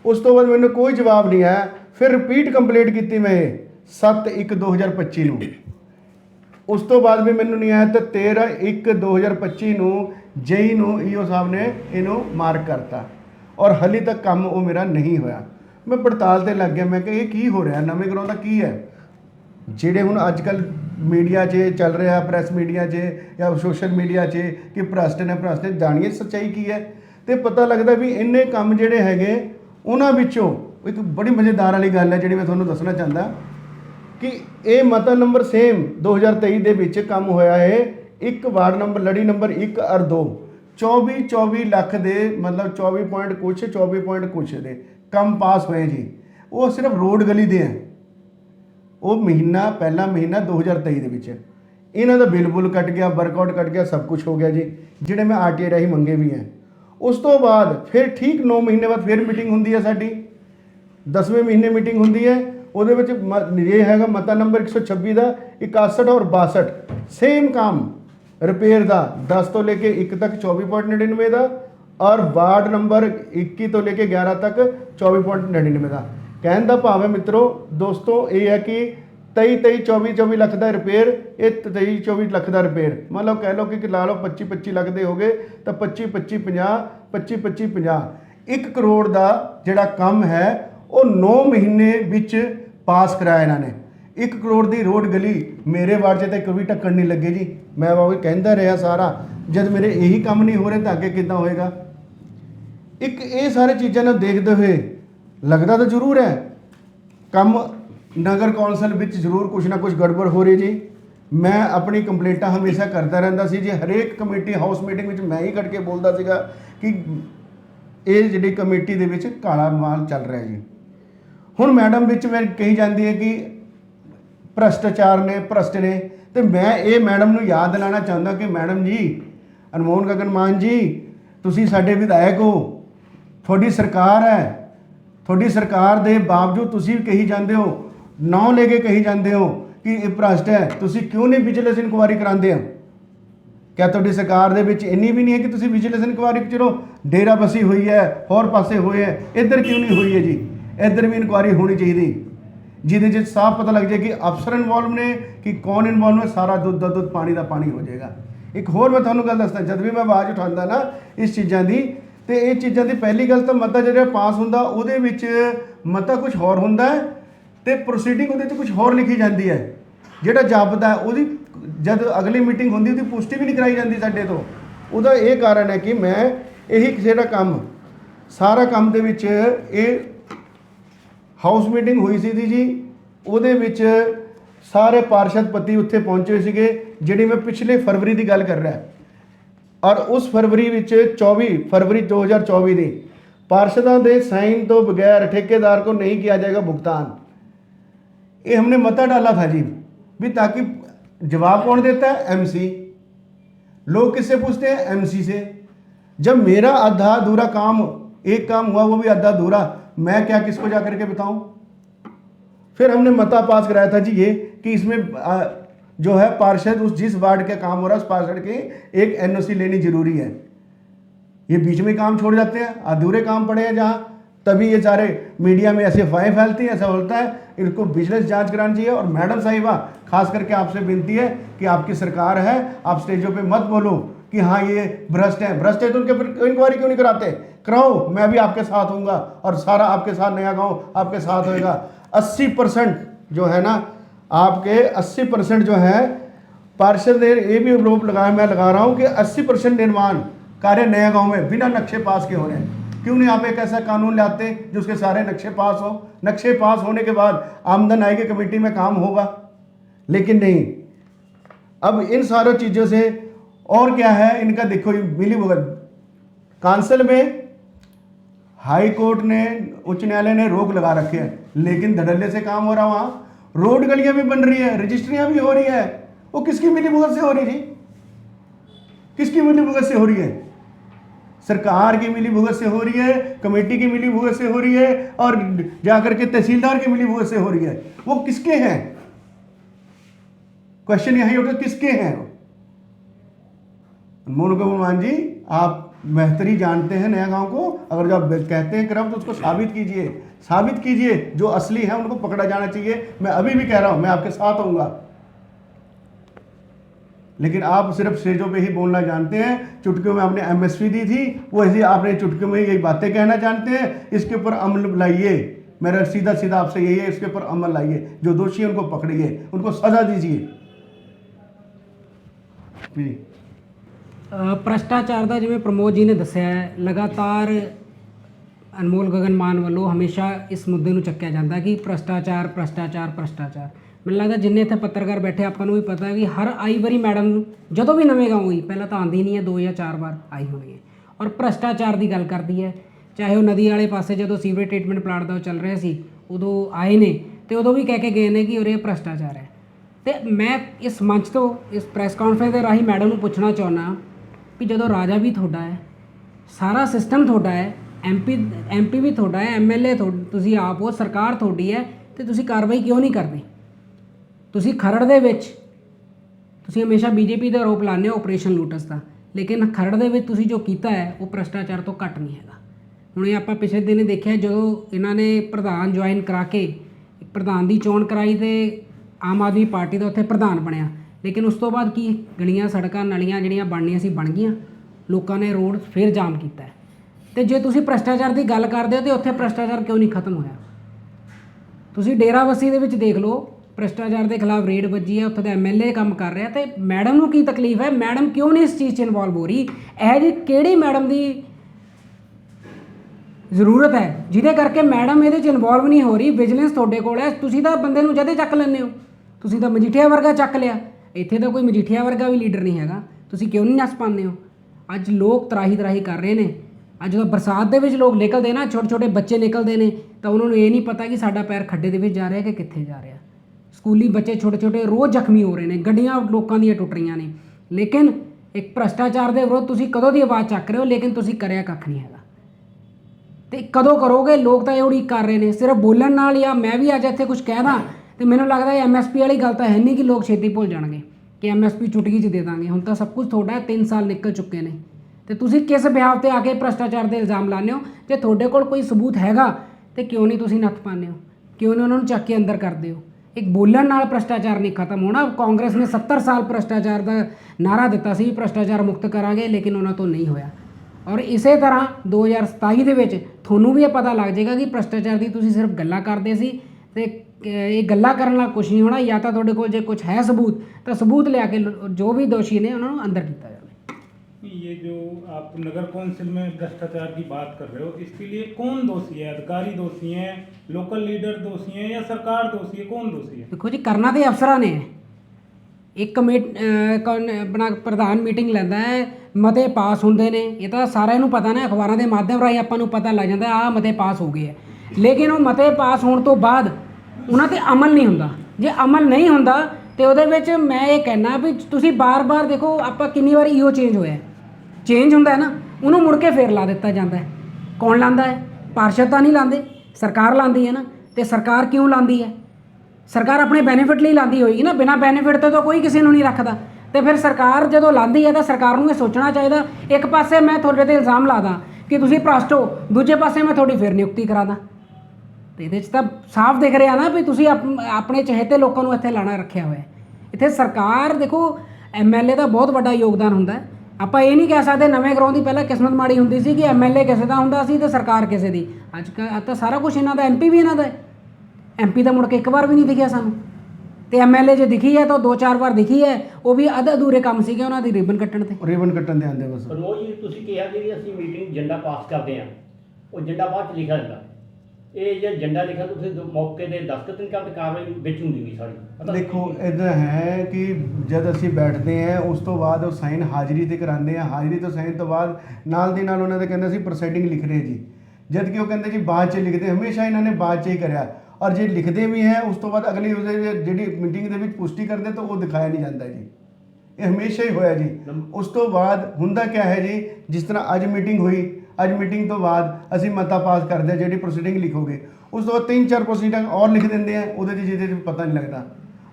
ਉਸ ਤੋਂ ਬਾਅਦ ਮੈਨੂੰ ਕੋਈ ਜਵਾਬ ਨਹੀਂ ਆਇਆ, ਫਿਰ ਰਿਪੀਟ ਕੰਪਲੇਂਟ ਕੀਤੀ ਮੈਂ 7/1/2025 ਨੂੰ। ਉਸ ਤੋਂ ਬਾਅਦ ਵੀ ਮੈਨੂੰ ਨਹੀਂ ਆਇਆ, ਤਾਂ 13/1/2025 ਨੂੰ, ਜਈ ਨੂੰ, ਈਓ ਸਾਹਿਬ ਨੇ ਇਹਨੂੰ ਮਾਰਕ ਕਰਤਾ। ਔਰ ਹਲੀ ਤੱਕ ਕੰਮ ਉਹ ਮੇਰਾ ਨਹੀਂ ਹੋਇਆ। ਮੈਂ ਪੜਤਾਲ ਤੇ ਲੱਗ ਗਿਆ, ਮੈਂ ਕਿ ਇਹ ਕੀ ਹੋ ਰਿਹਾ? ਨਵੇਂ ਗਰਾਊਂਡ ਦਾ ਕੀ ਹੈ? ਜਿਹੜੇ ਹੁਣ ਅੱਜ ਕੱਲ ਮੀਡੀਆ 'ਚ ਚੱਲ ਰਿਹਾ, ਪ੍ਰੈਸ ਮੀਡੀਆ 'ਚ ਜਾਂ ਸੋਸ਼ਲ ਮੀਡੀਆ 'ਚ ਕਿ ਭ੍ਰਸ਼ਟ ਨੇ ਭ੍ਰਸ਼ਟ ਨੇ ਜਾਣੀਏ ਸੱਚਾਈ ਕੀ ਹੈ? ਤੇ ਪਤਾ ਲੱਗਦਾ ਵੀ ਇੰਨੇ ਕੰਮ ਜਿਹੜੇ ਹੈਗੇ, ਉਹਨਾਂ ਵਿੱਚੋਂ ਇੱਕ ਬੜੀ ਮਜ਼ੇਦਾਰ ਵਾਲੀ ਗੱਲ ਹੈ ਜਿਹੜੀ ਮੈਂ ਤੁਹਾਨੂੰ ਦੱਸਣਾ ਚਾਹੁੰਦਾ, ਕਿ ਇਹ ਮਤਾ ਨੰਬਰ ਸੇਮ 2023 ਦੇ ਵਿੱਚ ਕੰਮ ਹੋਇਆ ਹੈ। ਇੱਕ ਵਾਰਡ ਨੰਬਰ, ਲੜੀ ਨੰਬਰ 1 ਅਰ 2 24 24 ਲੱਖ ਦੇ, ਮਤਲਬ 24 ਪੁਆਇੰਟ ਕੁਛ 24 ਪੁਆਇੰਟ ਕੁਛ ਦੇ ਕੰਮ ਪਾਸ ਹੋਏ ਜੀ। ਉਹ ਸਿਰਫ ਰੋਡ ਗਲੀ ਦੇ ਹੈ ਉਹ ਮਹੀਨਾ, ਪਹਿਲਾ ਮਹੀਨਾ 2023 ਦੇ ਵਿੱਚ। ਇਹਨਾਂ ਦਾ ਬਿੱਲ ਬੁੱਲ ਕੱਟ ਗਿਆ ਵਰਕਆਊਟ ਕੱਟ ਗਿਆ, ਸਭ ਕੁਝ ਹੋ ਗਿਆ ਜੀ। ਜਿਹੜੇ ਮੈਂ ਆਰਟੀਆਈ ਰਾਹੀਂ ਮੰਗੇ ਵੀ ਹੈ ਉਸ ਤੋਂ ਬਾਅਦ ਫਿਰ ਠੀਕ 9 ਮਹੀਨੇ ਬਾਅਦ ਫਿਰ ਮੀਟਿੰਗ ਹੁੰਦੀ ਹੈ ਸਾਡੀ। 10ਵੇਂ ਮਹੀਨੇ ਮੀਟਿੰਗ ਹੁੰਦੀ ਹੈ ਉਹਦੇ ਵਿੱਚ ਮ- ਇਹ ਹੈਗਾ ਮਤਾ ਨੰਬਰ 126 ਦਾ 61 ਔਰ 62 ਸੇਮ ਕੰਮ। ਰਿਪੇਅਰ ਦਾ 10 ਤੋਂ ਲੈ ਕੇ 1 ਤੱਕ 24.99 ਦਾ ਔਰ ਵਾਰਡ ਨੰਬਰ 21 ਤੋਂ ਲੈ ਕੇ 11 ਤੱਕ 24.99 ਦਾ। ਕਹਿਣ ਦਾ ਭਾਵ ਹੈ ਮਿੱਤਰੋ, ਦੋਸਤੋ, ਇਹ ਹੈ ਕਿ 23 23 24 24 ਲੱਖ ਦਾ ਰਿਪੇਅਰ ਇਹ 23 24 ਲੱਖ ਦਾ ਰਿਪੇਅਰ ਮੰਨ ਲਓ, ਕਹਿ ਲਓ ਕਿ ਲਾ ਲਓ 25 25 ਲੱਖ ਦੇ ਹੋ ਗਏ ਤਾਂ 25 25 50 25 25 50 1 ਕਰੋੜ ਦਾ ਜਿਹੜਾ ਕੰਮ ਹੈ, ਉਹ 9 ਮਹੀਨੇ ਵਿੱਚ ਪਾਸ ਕਰਾਇਆ ਇਹਨਾਂ ਨੇ। 1 ਕਰੋੜ ਦੀ ਰੋਡ ਗਲੀ ਮੇਰੇ ਵਾਰਡ 'ਚ ਤਾਂ ਇੱਕ ਵੀ ਟੱਕਣ ਨਹੀਂ ਲੱਗੇ ਜੀ। ਮੈਂ ਉਹ ਕਹਿੰਦਾ ਰਿਹਾ ਸਾਰਾ, ਜਦ ਮੇਰੇ ਇਹੀ ਕੰਮ ਨਹੀਂ ਹੋ ਰਹੇ ਤਾਂ ਅੱਗੇ ਕਿੱਦਾਂ ਹੋਏਗਾ? ਇੱਕ ਇਹ ਸਾਰੇ ਚੀਜ਼ਾਂ ਨੂੰ ਦੇਖਦੇ ਹੋਏ ਲੱਗਦਾ ਤਾਂ ਜ਼ਰੂਰ ਹੈ, ਕੰਮ ਨਗਰ ਕੌਂਸਲ ਵਿੱਚ ਜ਼ਰੂਰ ਕੁਝ ਨਾ ਕੁਝ ਗੜਬੜ ਹੋ ਰਹੀ ਜੀ। ਮੈਂ ਆਪਣੀ ਕੰਪਲੇਂਟਾਂ ਹਮੇਸ਼ਾ ਕਰਦਾ ਰਹਿੰਦਾ ਸੀ ਜੀ। ਹਰੇਕ ਕਮੇਟੀ, ਹਾਊਸ ਮੀਟਿੰਗ ਵਿੱਚ ਮੈਂ ਹੀ ਕੱਢ ਕੇ ਬੋਲਦਾ ਸੀਗਾ ਕਿ ਇਹ ਜਿਹੜੀ ਕਮੇਟੀ ਦੇ ਵਿੱਚ ਕਾਲਾ ਮਾਲ ਚੱਲ ਰਿਹਾ ਜੀ। ਹੁਣ ਮੈਡਮ ਵਿੱਚ ਮੈਂ ਕਹੀ ਜਾਂਦੀ ਹੈ ਕਿ ਭ੍ਰਸ਼ਟਾਚਾਰ ਨੇ, ਭ੍ਰਸ਼ਟ ਨੇ। ਤੇ ਮੈਂ ਇਹ ਮੈਡਮ ਨੂੰ ਯਾਦ ਦਿਲਾਉਣਾ ਚਾਹੁੰਦਾ ਕਿ ਮੈਡਮ ਜੀ, ਅਨਮੋਲ ਗਗਨ ਮਾਨ ਜੀ, ਤੁਸੀਂ ਸਾਡੇ ਵਿਧਾਇਕ ਹੋ। ਤੁਹਾਡੀ ਸਰਕਾਰ ਹੈ। ਤੁਹਾਡੀ ਸਰਕਾਰ ਦੇ ਬਾਵਜੂਦ ਤੁਸੀਂ ਵੀ ਕਹੀ ਜਾਂਦੇ ਹੋ ਨਾਂ ਲੈ ਕੇ ਕਹੀ ਜਾਂਦੇ ਹੋ ਕਿ ਇਹ ਭ੍ਰਸ਼ਟ ਹੈ। ਤੁਸੀਂ ਕਿਉਂ ਨਹੀਂ ਵਿਜੀਲੈਂਸ ਇਨਕੁਆਇਰੀ ਕਰਾਉਂਦੇ ਹੋ? ਕਿਆ ਤੁਹਾਡੀ ਸਰਕਾਰ ਦੇ ਵਿੱਚ ਇੰਨੀ ਵੀ ਨਹੀਂ ਹੈ ਕਿ ਤੁਸੀਂ ਵਿਜੀਲੈਂਸ ਇਨਕੁਆਇਰੀ ਚਲੋ ਡੇਰਾ ਬਸੀ ਹੋਈ ਹੈ, ਹੋਰ ਪਾਸੇ ਹੋਏ ਹੈ। ਇੱਧਰ ਕਿਉਂ ਨਹੀਂ ਹੋਈ ਹੈ ਜੀ? ਇੱਧਰ ਵੀ ਇਨਕੁਆਇਰੀ ਹੋਣੀ ਚਾਹੀਦੀ। ਜਿਹਦੇ 'ਚ ਸਾਫ਼ ਪਤਾ ਲੱਗ ਜਾਏ ਕਿ ਅਫਸਰ ਇਨਵੋਲਵ ਨੇ ਕਿ ਕੌਣ ਇਨਵੋਲਵ ਹੈ ਸਾਰਾ ਦੁੱਧ ਦਾ ਦੁੱਧ ਪਾਣੀ ਦਾ ਪਾਣੀ ਹੋ ਜਾਏਗਾ। ਇੱਕ ਹੋਰ ਮੈਂ ਤੁਹਾਨੂੰ ਗੱਲ ਦੱਸਦਾ, ਜਦ ਵੀ ਮੈਂ ਆਵਾਜ਼ ਉਠਾਉਂਦਾ ਨਾ ਇਸ ਚੀਜ਼ਾਂ ਦੀ, ਤੇ ਇਹ ਚੀਜ਼ਾਂ ਦੀ ਪਹਿਲੀ ਗੱਲ ਤਾਂ ਮਤਾ ਜਿਹੜਾ ਪਾਸ ਹੁੰਦਾ, ਉਹਦੇ ਵਿੱਚ ਮਤਾ ਕੁਝ ਹੋਰ ਹੁੰਦਾ ਹੈ ਤੇ ਪ੍ਰੋਸੀਡਿੰਗ ਉਹਦੇ 'ਚ ਕੁਝ ਹੋਰ ਲਿਖੀ ਜਾਂਦੀ ਹੈ। ਜਿਹੜਾ ਜਾਪਦਾ ਉਹਦੀ ਜਦ ਅਗਲੀ ਮੀਟਿੰਗ ਹੁੰਦੀ, ਉਹਦੀ ਪੁਸ਼ਟੀ ਵੀ ਨਹੀਂ ਕਰਾਈ ਜਾਂਦੀ ਸਾਡੇ ਤੋਂ। ਉਹਦਾ ਇਹ ਕਾਰਨ ਹੈ ਕਿ ਮੈਂ ਇਹੀ ਜਿਹੜਾ ਕੰਮ, ਸਾਰਾ ਕੰਮ ਦੇ ਵਿੱਚ ਇਹ ਹਾਊਸ ਮੀਟਿੰਗ ਹੋਈ ਸੀ ਦੀ ਜੀ। ਉਹਦੇ ਵਿੱਚ ਸਾਰੇ ਪਾਰਸ਼ਦ ਪਤੀ ਉੱਥੇ ਪਹੁੰਚੇ ਸੀਗੇ, ਜਿਹੜੀ ਮੈਂ ਪਿਛਲੇ ਫਰਵਰੀ ਦੀ ਗੱਲ ਕਰ ਰਿਹਾ। ਔਰ ਉਸ ਫਰਵਰੀ ਵਿੱਚ 24 ਫਰਵਰੀ 2024 ਦੀ ਪਾਰਸ਼ਦਾਂ ਦੇ ਸਾਈਨ ਤੋਂ ਬਗੈਰ ਠੇਕੇਦਾਰ को नहीं ਜਾਏਗਾ ਭੁਗਤਾਨ। ਇਹ ਹਮਨੇ ਮਤਾ ਡਾਲਾ ਥਾ ਜੀ, ਵੀ ਤਾਂ ਕਿ ਜਵਾਬ ਕੌਣ देता है एमसी ਲੋਕ ਕਿਸੇ ਪੁੱਛਦੇ ਹੈ एमसी से जब मेरा आधा ਅਧੂਰਾ ਕੰਮ एक ਕੰਮ हुआ ਉਹ ਵੀ आधा ਅਧੂਰਾ। मैं क्या किसको जा करके बताऊँ? फिर हमने मता पास कराया था जी ये कि इसमें आ, जो है पार्षद उस जिस वार्ड का काम हो रहा है उस पार्षद की एक एनओसी लेनी ज़रूरी है। ये बीच में काम छोड़ जाते हैं अधूरे काम पड़े हैं जहाँ। तभी ये सारे मीडिया में ऐसे अफवाहें फैलती हैं ऐसा होता है इनको विजिलेंस जाँच करानी चाहिए। और मैडम साहिबा खास करके आपसे विनती है कि आपकी सरकार है आप स्टेजों पे मत बोलो। कि हाँ ये भ्रष्ट है। भ्रष्ट है तो उनके फिर इंक्वायरी क्यों नहीं कराते? कराओ, मैं भी आपके साथ हूँगा और सारा आपके साथ नया गाँव आपके साथ होएगा। अस्सी परसेंट जो है ना, आपके अस्सी परसेंट जो है, पार्षद ने ये भी आरोप लगाया, मैं लगा रहा हूँ कि 80 परसेंट निर्माण कार्य नया गाँव में बिना नक्शे पास के हो रहे हैं। क्यों नहीं आप एक ऐसा कानून लाते जो उसके सारे नक्शे पास हो? नक्शे पास होने के बाद आमदन आएगी, कमेटी में काम होगा। लेकिन नहीं, अब इन सारी चीज़ों से और क्या है? इनका देखो मिली भगत। कांसल में हाई कोर्ट ने, उच्च न्यायालय ने रोक लगा रखी है, लेकिन धड़ल्ले से काम हो रहा वहाँ। रोड गलियाँ भी बन रही है, रजिस्ट्रियाँ भी हो रही है। वो किसकी मिली भुगत से हो रही जी किसकी मिली भुगत से हो रही है? सरकार की मिली भुगत से हो रही है, कमेटी की मिली भुगत से हो रही है, और जाकर के तहसीलदार की मिली भुगत से हो रही है। वो किसके हैं? क्वेश्चन यही उठा, किसके हैं? मोनू कपूर जी, आप बेहतरी जानते हैं नया गाँव को। अगर जो आप कहते हैं क्रम तो उसको साबित कीजिए। साबित कीजिए, जो असली है, उनको पकड़ा जाना चाहिए। मैं अभी भी कह रहा हूँ, मैं आपके साथ आऊँगा। लेकिन आप सिर्फ़ स्टेजों पे ही बोलना जानते हैं। चुटकियों में आपने एमएसपी दी थी, वो ऐसी आपने चुटकियों में यही बातें कहना जानते हैं। इसके ऊपर अमल लाइए। मेरा सीधा सीधा आपसे यही है, इसके ऊपर अमल लाइए। जो दोषी है, उनको पकड़िए। उनको सजा दीजिए। जी। ਭ੍ਰਸ਼ਟਾਚਾਰ ਦਾ ਜਿਵੇਂ ਪ੍ਰਮੋਦ ਜੀ ਨੇ ਦੱਸਿਆ ਹੈ, ਲਗਾਤਾਰ ਅਨਮੋਲ ਗਗਨ ਮਾਨ ਵੱਲੋਂ ਹਮੇਸ਼ਾ ਇਸ ਮੁੱਦੇ ਨੂੰ ਚੱਕਿਆ ਜਾਂਦਾ ਕਿ ਭ੍ਰਸ਼ਟਾਚਾਰ ਭ੍ਰਸ਼ਟਾਚਾਰ ਭ੍ਰਸ਼ਟਾਚਾਰ। ਮੈਨੂੰ ਲੱਗਦਾ ਜਿੰਨੇ ਇੱਥੇ ਪੱਤਰਕਾਰ ਬੈਠੇ ਆਪਾਂ ਨੂੰ ਵੀ ਪਤਾ ਹੈ ਕਿ ਹਰ ਆਈ ਵਾਰੀ ਮੈਡਮ ਜਦੋਂ ਵੀ ਨਵੇਂ ਗਾਉਂ ਗਈ ਪਹਿਲਾਂ ਤਾਂ ਆਂਦੀ ਨਹੀਂ ਹੈ, ਦੋ ਜਾਂ ਚਾਰ ਵਾਰ ਆਈ ਹੋਣੀ ਹੈ। ਔਰ ਭ੍ਰਸ਼ਟਾਚਾਰ ਦੀ ਗੱਲ ਕਰਦੀ ਹੈ, ਚਾਹੇ ਉਹ ਨਦੀ ਵਾਲੇ ਪਾਸੇ ਜਦੋਂ ਸੀਵਰੇਜ ਟ੍ਰੀਟਮੈਂਟ ਪਲਾਂਟ ਦਾ ਚੱਲ ਰਿਹਾ ਸੀ, ਉਦੋਂ ਆਏ ਨੇ ਤੇ ਉਦੋਂ ਵੀ ਕਹਿ ਕੇ ਗਏ ਨੇ ਕਿ ਉਰੇ ਭ੍ਰਸ਼ਟਾਚਾਰ ਹੈ। ਤੇ ਮੈਂ ਇਸ ਮੰਚ ਤੋਂ, ਇਸ ਪ੍ਰੈਸ ਕਾਨਫਰੰਸ ਦੇ ਰਾਹੀਂ ਮੈਡਮ ਨੂੰ ਪੁੱਛਣਾ ਚਾਹੁੰਦਾ ਵੀ ਜਦੋਂ ਰਾਜਾ ਵੀ ਤੁਹਾਡਾ ਹੈ, ਸਾਰਾ ਸਿਸਟਮ ਤੁਹਾਡਾ ਹੈ ਐਮਪੀ ਐਮਪੀ ਵੀ ਤੁਹਾਡਾ ਹੈ ਐਮਐਲਏ ਤੁਸੀਂ ਆਪ ਹੋ, ਸਰਕਾਰ ਤੁਹਾਡੀ ਹੈ, ਤੇ ਤੁਸੀਂ ਕਾਰਵਾਈ ਕਿਉਂ ਨਹੀਂ ਕਰਦੇ? ਤੁਸੀਂ ਖਰੜ ਦੇ ਵਿੱਚ, ਤੁਸੀਂ ਹਮੇਸ਼ਾ ਬੀਜੇਪੀ ਦਾ ਆਰੋਪ ਲਾਉਂਦੇ ਹੋ ਆਪਰੇਸ਼ਨ ਲੋਟਸ ਦਾ, ਲੇਕਿਨ ਖਰੜ ਦੇ ਵਿੱਚ ਤੁਸੀਂ ਜੋ ਕੀਤਾ ਹੈ, ਉਹ ਭ੍ਰਸ਼ਟਾਚਾਰ ਤੋਂ ਘੱਟ ਨਹੀਂ ਹੈਗਾ। ਹੁਣ ਇਹ ਆਪਾਂ ਪਿਛਲੇ ਦਿਨ ਦੇਖਿਆ, ਜਦੋਂ ਇਹਨਾਂ ਨੇ ਪ੍ਰਧਾਨ ਜੁਆਇਨ ਕਰਾ ਕੇ, ਪ੍ਰਧਾਨ ਦੀ ਚੋਣ ਕਰਾਈ ਤੇ ਆਮ ਆਦਮੀ ਪਾਰਟੀ ਦਾ ਉੱਥੇ ਪ੍ਰਧਾਨ ਬਣਿਆ। ਲੇਕਿਨ ਉਸ ਤੋਂ ਬਾਅਦ ਕੀ ਗਲੀਆਂ, ਸੜਕਾਂ, ਨਲੀਆਂ ਜਿਹੜੀਆਂ ਬਣਨੀਆਂ ਸੀ ਬਣ ਗਈਆਂ। ਲੋਕਾਂ ਨੇ ਰੋਡ ਫਿਰ ਜਾਮ ਕੀਤਾ ਹੈ। ਤੇ ਜੇ ਤੁਸੀਂ ਭ੍ਰਸ਼ਟਾਚਾਰ ਦੀ ਗੱਲ ਕਰਦੇ ਹੋ ਤੇ ਉੱਥੇ ਭ੍ਰਸ਼ਟਾਚਾਰ ਕਿਉਂ ਨਹੀਂ ਖਤਮ ਹੋਇਆ? ਤੁਸੀਂ ਡੇਰਾਬੱਸੀ ਦੇ ਵਿੱਚ ਦੇਖ ਲਓ, ਭ੍ਰਸ਼ਟਾਚਾਰ ਦੇ ਖਿਲਾਫ ਰੇਡ ਵੱਜੀ ਹੈ, ਉੱਥੇ ਦਾ ਐਮਐਲਏ ਕੰਮ ਕਰ ਰਿਹਾ ਤੇ ਮੈਡਮ ਨੂੰ ਕੀ ਤਕਲੀਫ ਹੈ? ਮੈਡਮ ਕਿਉਂ ਨਹੀਂ ਇਸ ਚੀਜ਼ 'ਚ ਇਨਵੋਲਵ ਹੋ ਰਹੀ? ਇਹ ਜੀ ਕਿਹੜੀ ਮੈਡਮ ਦੀ ਜ਼ਰੂਰਤ ਹੈ? ਜਿਹਦੇ ਕਰਕੇ ਮੈਡਮ ਇਹਦੇ 'ਚ ਇਨਵੋਲਵ ਨਹੀਂ ਹੋ ਰਹੀ ਵਿਜੀਲੈਂਸ ਤੁਹਾਡੇ ਕੋਲ ਹੈ। ਤੁਸੀਂ ਤਾਂ ਬੰਦੇ ਨੂੰ ਜਦੇ ਚੱਕ ਲੈਂਦੇ ਹੋ। ਤੁਸੀਂ ਤਾਂ ਮਜੀਠੀਆ ਵਰਗਾ ਚੱਕ ਲਿਆ। ਇੱਥੇ ਤਾਂ ਕੋਈ ਮਜੀਠੀਆ ਵਰਗਾ ਵੀ ਲੀਡਰ ਨਹੀਂ ਹੈਗਾ। ਤੁਸੀਂ ਕਿਉਂ ਨਹੀਂ ਨੱਸ ਪਾਉਂਦੇ ਹੋ? ਅੱਜ ਲੋਕ ਤਰਾਹੀ ਤਰਾਹੀ ਕਰ ਰਹੇ ਨੇ। ਅੱਜ ਜਦੋਂ ਬਰਸਾਤ ਦੇ ਵਿੱਚ ਲੋਕ ਨਿਕਲਦੇ ਨਾ ਛੋਟੇ ਛੋਟੇ ਬੱਚੇ ਨਿਕਲਦੇ ਨੇ, ਤਾਂ ਉਹਨਾਂ ਨੂੰ ਇਹ ਨਹੀਂ ਪਤਾ ਕਿ ਸਾਡਾ ਪੈਰ ਖੱਡੇ ਦੇ ਵਿੱਚ ਜਾ ਰਿਹਾ ਕਿ ਕਿੱਥੇ ਜਾ ਰਿਹਾ। ਸਕੂਲੀ ਬੱਚੇ ਛੋਟੇ ਛੋਟੇ ਰੋਜ਼ ਜ਼ਖਮੀ ਹੋ ਰਹੇ ਨੇ, ਗੱਡੀਆਂ ਲੋਕਾਂ ਦੀਆਂ ਟੁੱਟ ਰਹੀਆਂ ਨੇ। ਲੇਕਿਨ ਇੱਕ ਭ੍ਰਸ਼ਟਾਚਾਰ ਦੇ ਵਿਰੁੱਧ ਤੁਸੀਂ ਕਦੋਂ ਦੀ ਆਵਾਜ਼ ਚੱਕ ਰਹੇ ਹੋ? ਲੇਕਿਨ ਤੁਸੀਂ ਕਰਿਆ ਕੱਖ ਨਹੀਂ ਹੈਗਾ। ਤੇ ਕਦੋਂ ਕਰੋਗੇ? ਲੋਕ ਤਾਂ ਇਹ ਉਡੀਕ ਕਰ ਰਹੇ ਨੇ। ਸਿਰਫ ਬੋਲਣ ਨਾਲ ਜਾਂ ਮੈਂ ਵੀ ਅੱਜ ਇੱਥੇ ਕੁਝ ਕਹਿਦਾ ਤੇ ਮੈਨੂੰ ਲੱਗਦਾ ਇਹ ਐਮਐਸਪੀ ਵਾਲੀ ਗੱਲ ਤਾਂ ਹੈ ਨਹੀਂ ਕਿ ਲੋਕ ਛੇਤੀ ਭੁੱਲ ਜਾਣਗੇ ਕਿ ਐਮਐਸਪੀ ਚੁਟਕੀ 'ਚ ਦੇ ਦਾਂਗੇ। ਹੁਣ ਤਾਂ ਸਭ ਕੁਝ ਤੁਹਾਡਾ ਹੈ 3 ਸਾਲ ਨਿਕਲ ਚੁੱਕੇ ਨੇ। ਤੇ ਤੁਸੀਂ ਕਿਸ ਬਿਹਾਵ ਤੇ ਆ ਕੇ ਭ੍ਰਸ਼ਟਾਚਾਰ ਦੇ ਇਲਜ਼ਾਮ ਲਾਉਂਦੇ ਹੋ? ਜੇ ਤੁਹਾਡੇ ਕੋਲ ਕੋਈ ਸਬੂਤ ਹੈਗਾ, ਤੇ ਕਿਉਂ ਨਹੀਂ ਤੁਸੀਂ ਨੱਥ ਪਾਉਂਦੇ ਹੋ? ਕਿਉਂ ਨਹੀਂ ਉਹਨਾਂ ਨੂੰ ਚੱਕ ਕੇ ਅੰਦਰ ਕਰਦੇ ਹੋ? ਇੱਕ ਬੋਲਣ ਨਾਲ ਭ੍ਰਸ਼ਟਾਚਾਰ ਨਹੀਂ ਖਤਮ ਹੋਣਾ। ਕਾਂਗਰਸ ਨੇ 70 ਸਾਲ ਭ੍ਰਸ਼ਟਾਚਾਰ ਦਾ ਨਾਰਾ ਦਿੱਤਾ ਸੀ, ਭ੍ਰਸ਼ਟਾਚਾਰ ਮੁਕਤ ਕਰਾਂਗੇ, ਲੇਕਿਨ ਉਹਨਾਂ ਤੋਂ ਨਹੀਂ ਹੋਇਆ। ਔਰ ਇਸੇ ਤਰ੍ਹਾਂ 2027 ਦੇ ਵਿੱਚ ਤੁਹਾਨੂੰ ਵੀ ਇਹ ਪਤਾ ਲੱਗ ਜਾਏਗਾ ਕਿ ਭ੍ਰਸ਼ਟਾਚਾਰ ਦੀ ਤੁਸੀਂ ਸਿਰਫ ਗੱਲਾਂ ਕਰਦੇ ਸੀ ਤੇ ਇਹ ਗੱਲਾਂ ਕਰਨ ਨਾਲ ਕੁਝ ਨਹੀਂ ਹੋਣਾ ਜਾਂ ਤਾਂ ਤੁਹਾਡੇ ਕੋਲ ਜੇ ਕੁਝ ਹੈ ਸਬੂਤ ਤਾਂ ਸਬੂਤ ਲਿਆ ਕੇ ਲ- ਜੋ ਵੀ ਦੋਸ਼ੀ ਨੇ ਉਹਨਾਂ ਨੂੰ ਅੰਦਰ ਕੀਤਾ ਜਾਵੇ ये जो आप नगर कौंसिल में भ्रष्टाचार की बात कर रहे हो इसके लिए कौन दोषी है अधिकारी दोषी हैं लोकल लीडर दोषी हैं या सरकार दोषी है कौन दोषी है ਦੇਖੋ ਜੀ ਕਰਨਾ ਤੇ ਅਫਸਰਾਂ ਨੇ ਹੈ। ਇੱਕ ਕਮੇਟ ਅਹ ਕੌਣ ਆਪਣਾ ਪ੍ਰਧਾਨ ਮੀਟਿੰਗ ਲੈਂਦਾ ਹੈ ਮਤੇ ਪਾਸ ਹੁੰਦੇ ਨੇ ਇਹ ਤਾਂ ਸਾਰਿਆਂ ਨੂੰ ਪਤਾ ਨਾ ਅਖਬਾਰਾਂ ਦੇ ਮਾਧਿਅਮ ਰਾਹੀਂ ਆਪਾਂ ਨੂੰ ਪਤਾ ਲੱਗ ਜਾਂਦਾ ਆ ਮਤੇ ਪਾਸ ਹੋ ਗਏ ਹੈ ਲੇਕਿਨ ਉਹ ਮਤੇ ਪਾਸ ਹੋਣ ਤੋਂ ਬਾਅਦ ਉਹਨਾਂ ਤੇ ਅਮਲ ਨਹੀਂ ਹੁੰਦਾ। ਜੇ ਅਮਲ ਨਹੀਂ ਹੁੰਦਾ, ਤੇ ਉਹਦੇ ਵਿੱਚ ਮੈਂ ਇਹ ਕਹਿਣਾ ਵੀ ਤੁਸੀਂ ਬਾਰ-ਬਾਰ ਦੇਖੋ, ਆਪਾਂ ਕਿੰਨੀ ਵਾਰੀ ਈਓ ਚੇਂਜ ਹੋਇਆ ਚੇਂਜ ਹੁੰਦਾ ਹੈ ਨਾ, ਉਹਨੂੰ ਮੁੜ ਕੇ ਫੇਰ ਲਾ ਦਿੱਤਾ ਜਾਂਦਾ ਹੈ। ਕੌਣ ਲਾਂਦਾ ਹੈ? ਪਾਰਸ਼ਦ ਤਾਂ ਨਹੀਂ ਲਾਂਦੇ, ਸਰਕਾਰ ਲਾਂਦੀ ਹੈ ਨਾ, ਤੇ ਸਰਕਾਰ ਕਿਉਂ ਲਾਂਦੀ ਹੈ? ਸਰਕਾਰ ਆਪਣੇ ਬੈਨੀਫਿਟ ਲਈ ਲਾਂਦੀ ਹੋਏਗੀ ਨਾ, ਬਿਨਾ ਬੈਨੀਫਿਟ ਤੋਂ ਤਾਂ ਕੋਈ ਕਿਸੇ ਨੂੰ ਨਹੀਂ ਰੱਖਦਾ। ਤੇ ਫਿਰ ਸਰਕਾਰ ਜਦੋਂ ਲਾਂਦੀ ਹੈ ਤਾਂ ਸਰਕਾਰ ਨੂੰ ਇਹ ਸੋਚਣਾ ਚਾਹੀਦਾ, ਇੱਕ ਪਾਸੇ ਮੈਂ ਤੁਹਾਡੇ ਤੇ ਇਲਜ਼ਾਮ ਲਾਦਾ ਕਿ ਤੁਸੀਂ ਭ੍ਰਸ਼ਟ ਹੋ, ਦੂਜੇ ਪਾਸੇ ਮੈਂ ਤੁਹਾਡੀ ਫਿਰ ਨਿਯੁਕਤੀ ਕਰਾਦਾ। ਤੇ ਇਹਦੇ 'ਚ ਤਾਂ ਸਾਫ਼ ਦਿਖ ਰਿਹਾ ਨਾ ਵੀ ਤੁਸੀਂ ਆਪ- ਆਪਣੇ ਚਹੇਤੇ ਲੋਕਾਂ ਨੂੰ ਇੱਥੇ ਲਾਣਾ ਰੱਖਿਆ ਹੋਇਆ ਹੈ। ਇੱਥੇ ਸਰਕਾਰ ਦੇਖੋ ਐਮਐਲਏ ਦਾ ਬਹੁਤ ਵੱਡਾ ਯੋਗਦਾਨ ਹੁੰਦਾ ਹੈ। ਆਪਾਂ ਇਹ ਨਹੀਂ ਕਹਿ ਸਕਦੇ ਨਵੇਂ ਗਰਾਊਂਡ ਦੀ ਪਹਿਲਾਂ ਕਿਸਮਤ ਮਾੜੀ ਹੁੰਦੀ ਸੀ ਕਿ ਐਮਐਲਏ ਕਿਸੇ ਦਾ ਹੁੰਦਾ ਸੀ ਤੇ ਸਰਕਾਰ ਕਿਸੇ ਦੀ। ਅੱਜ ਕੱਲ੍ਹ ਤਾਂ ਸਾਰਾ ਕੁਝ ਇਹਨਾਂ ਦਾ ਐਮਪੀ ਵੀ ਇਹਨਾਂ ਦਾ ਹੈ। ਐਮਪੀ ਤਾਂ ਮੁੜ ਕੇ ਇੱਕ ਵਾਰ ਵੀ ਨਹੀਂ ਦਿਖਿਆ ਸਾਨੂੰ। ਤੇ ਐਮਐਲਏ ਜੇ ਦਿਖੀ ਹੈ ਤਾਂ ਦੋ ਚਾਰ ਵਾਰ ਦਿਖੀ ਹੈ। ਉਹ ਵੀ ਅੱਧ ਅਧੂਰੇ ਕੰਮ ਸੀਗੇ ਉਹਨਾਂ ਦੀ ਰਿਬਨ ਕੱਟਣ ਤੇ। ਰਿਬਨ ਕੱਟਣ ਦੇ ਆਂਦੇ ਬਸ। ਰੋਜ਼ ਹੀ ਤੁਸੀਂ ਕਿਹਾ ਕਿ ਅਸੀਂ ਮੀਟਿੰਗ ਏਜੰਡਾ ਪਾਸ ਕਰਦੇ ਆ ਉਹ ਏਜੰਡਾ ਬਾਅਦ ਚ ਲਿਖਿਆ ਜਾਂਦਾ। ਇਹ ਜੇ ਏਜੰਡਾ ਲਿਖਿਆ ਤੁਸੀਂ ਦੋ- ਮੌਕੇ ਤੇ ਦਸਤਖਤ ਨਹੀਂ ਕਰਦੇ ਕਾਰਵਾਈ ਵਿੱਚ ਹੁੰਦੀ ਨਹੀਂ ਸਾਰੀ। ਦੇਖੋ ਇਦਾਂ ਹੈ ਕਿ ਜਦ ਅਸੀਂ ਬੈਠਦੇ ਹਾਂ ਉਸ ਤੋਂ ਬਾਅਦ ਉਹ ਸਾਈਨ ਹਾਜ਼ਰੀ ਤੇ ਕਰਾਉਂਦੇ ਆ ਹਾਜ਼ਰੀ ਤੋਂ ਸਾਈਨ ਤੋਂ ਬਾਅਦ ਨਾਲ ਦੀ ਨਾਲ ਉਹਨਾਂ ਦੇ ਕਹਿੰਦੇ ਅਸੀਂ ਪ੍ਰੋਸੀਡਿੰਗ ਲਿਖ ਰਹੇ ਜੀ। ਜਦ ਕਿ ਉਹ ਕਹਿੰਦੇ ਜੀ ਬਾਅਦ ਚ ਲਿਖਦੇ ਹਮੇਸ਼ਾ ਇਹਨਾਂ ਨੇ ਬਾਅਦ ਚ ਹੀ ਕਰਿਆ। ਔਰ ਜੇ ਲਿਖਦੇ ਵੀ ਹੈ ਉਸ ਤੋਂ ਬਾਅਦ ਅਗਲੀ ਉਹਦੇ ਜਿਹੜੀ ਮੀਟਿੰਗ ਦੇ ਵਿੱਚ ਪੁਸ਼ਟੀ ਕਰਦੇ ਤਾਂ ਉਹ ਦਿਖਾਇਆ ਨਹੀਂ ਜਾਂਦਾ ਜੀ। ਇਹ ਹਮੇਸ਼ਾ ਹੀ ਹੋਇਆ ਜੀ। ਉਸ ਤੋਂ ਬਾਅਦ ਹੁੰਦਾ ਕਿਆ ਹੈ ਜੀ ਜਿਸ ਤਰ੍ਹਾਂ ਅੱਜ ਮੀਟਿੰਗ ਹੋਈ ਅੱਜ ਮੀਟਿੰਗ ਤੋਂ ਬਾਅਦ ਅਸੀਂ ਮਤਾ ਪਾਸ ਕਰਦੇ ਹਾਂ ਜਿਹੜੀ ਪ੍ਰੋਸੀਡਿੰਗ ਲਿਖੋਗੇ। ਉਸ ਤੋਂ ਬਾਅਦ ਤਿੰਨ ਚਾਰ ਪ੍ਰੋਸੀਡਿੰਗ ਔਰ ਲਿਖ ਦਿੰਦੇ ਆ, ਉਹਦੇ 'ਚ ਜਿਹਦੇ 'ਚ ਪਤਾ ਨਹੀਂ ਲੱਗਦਾ।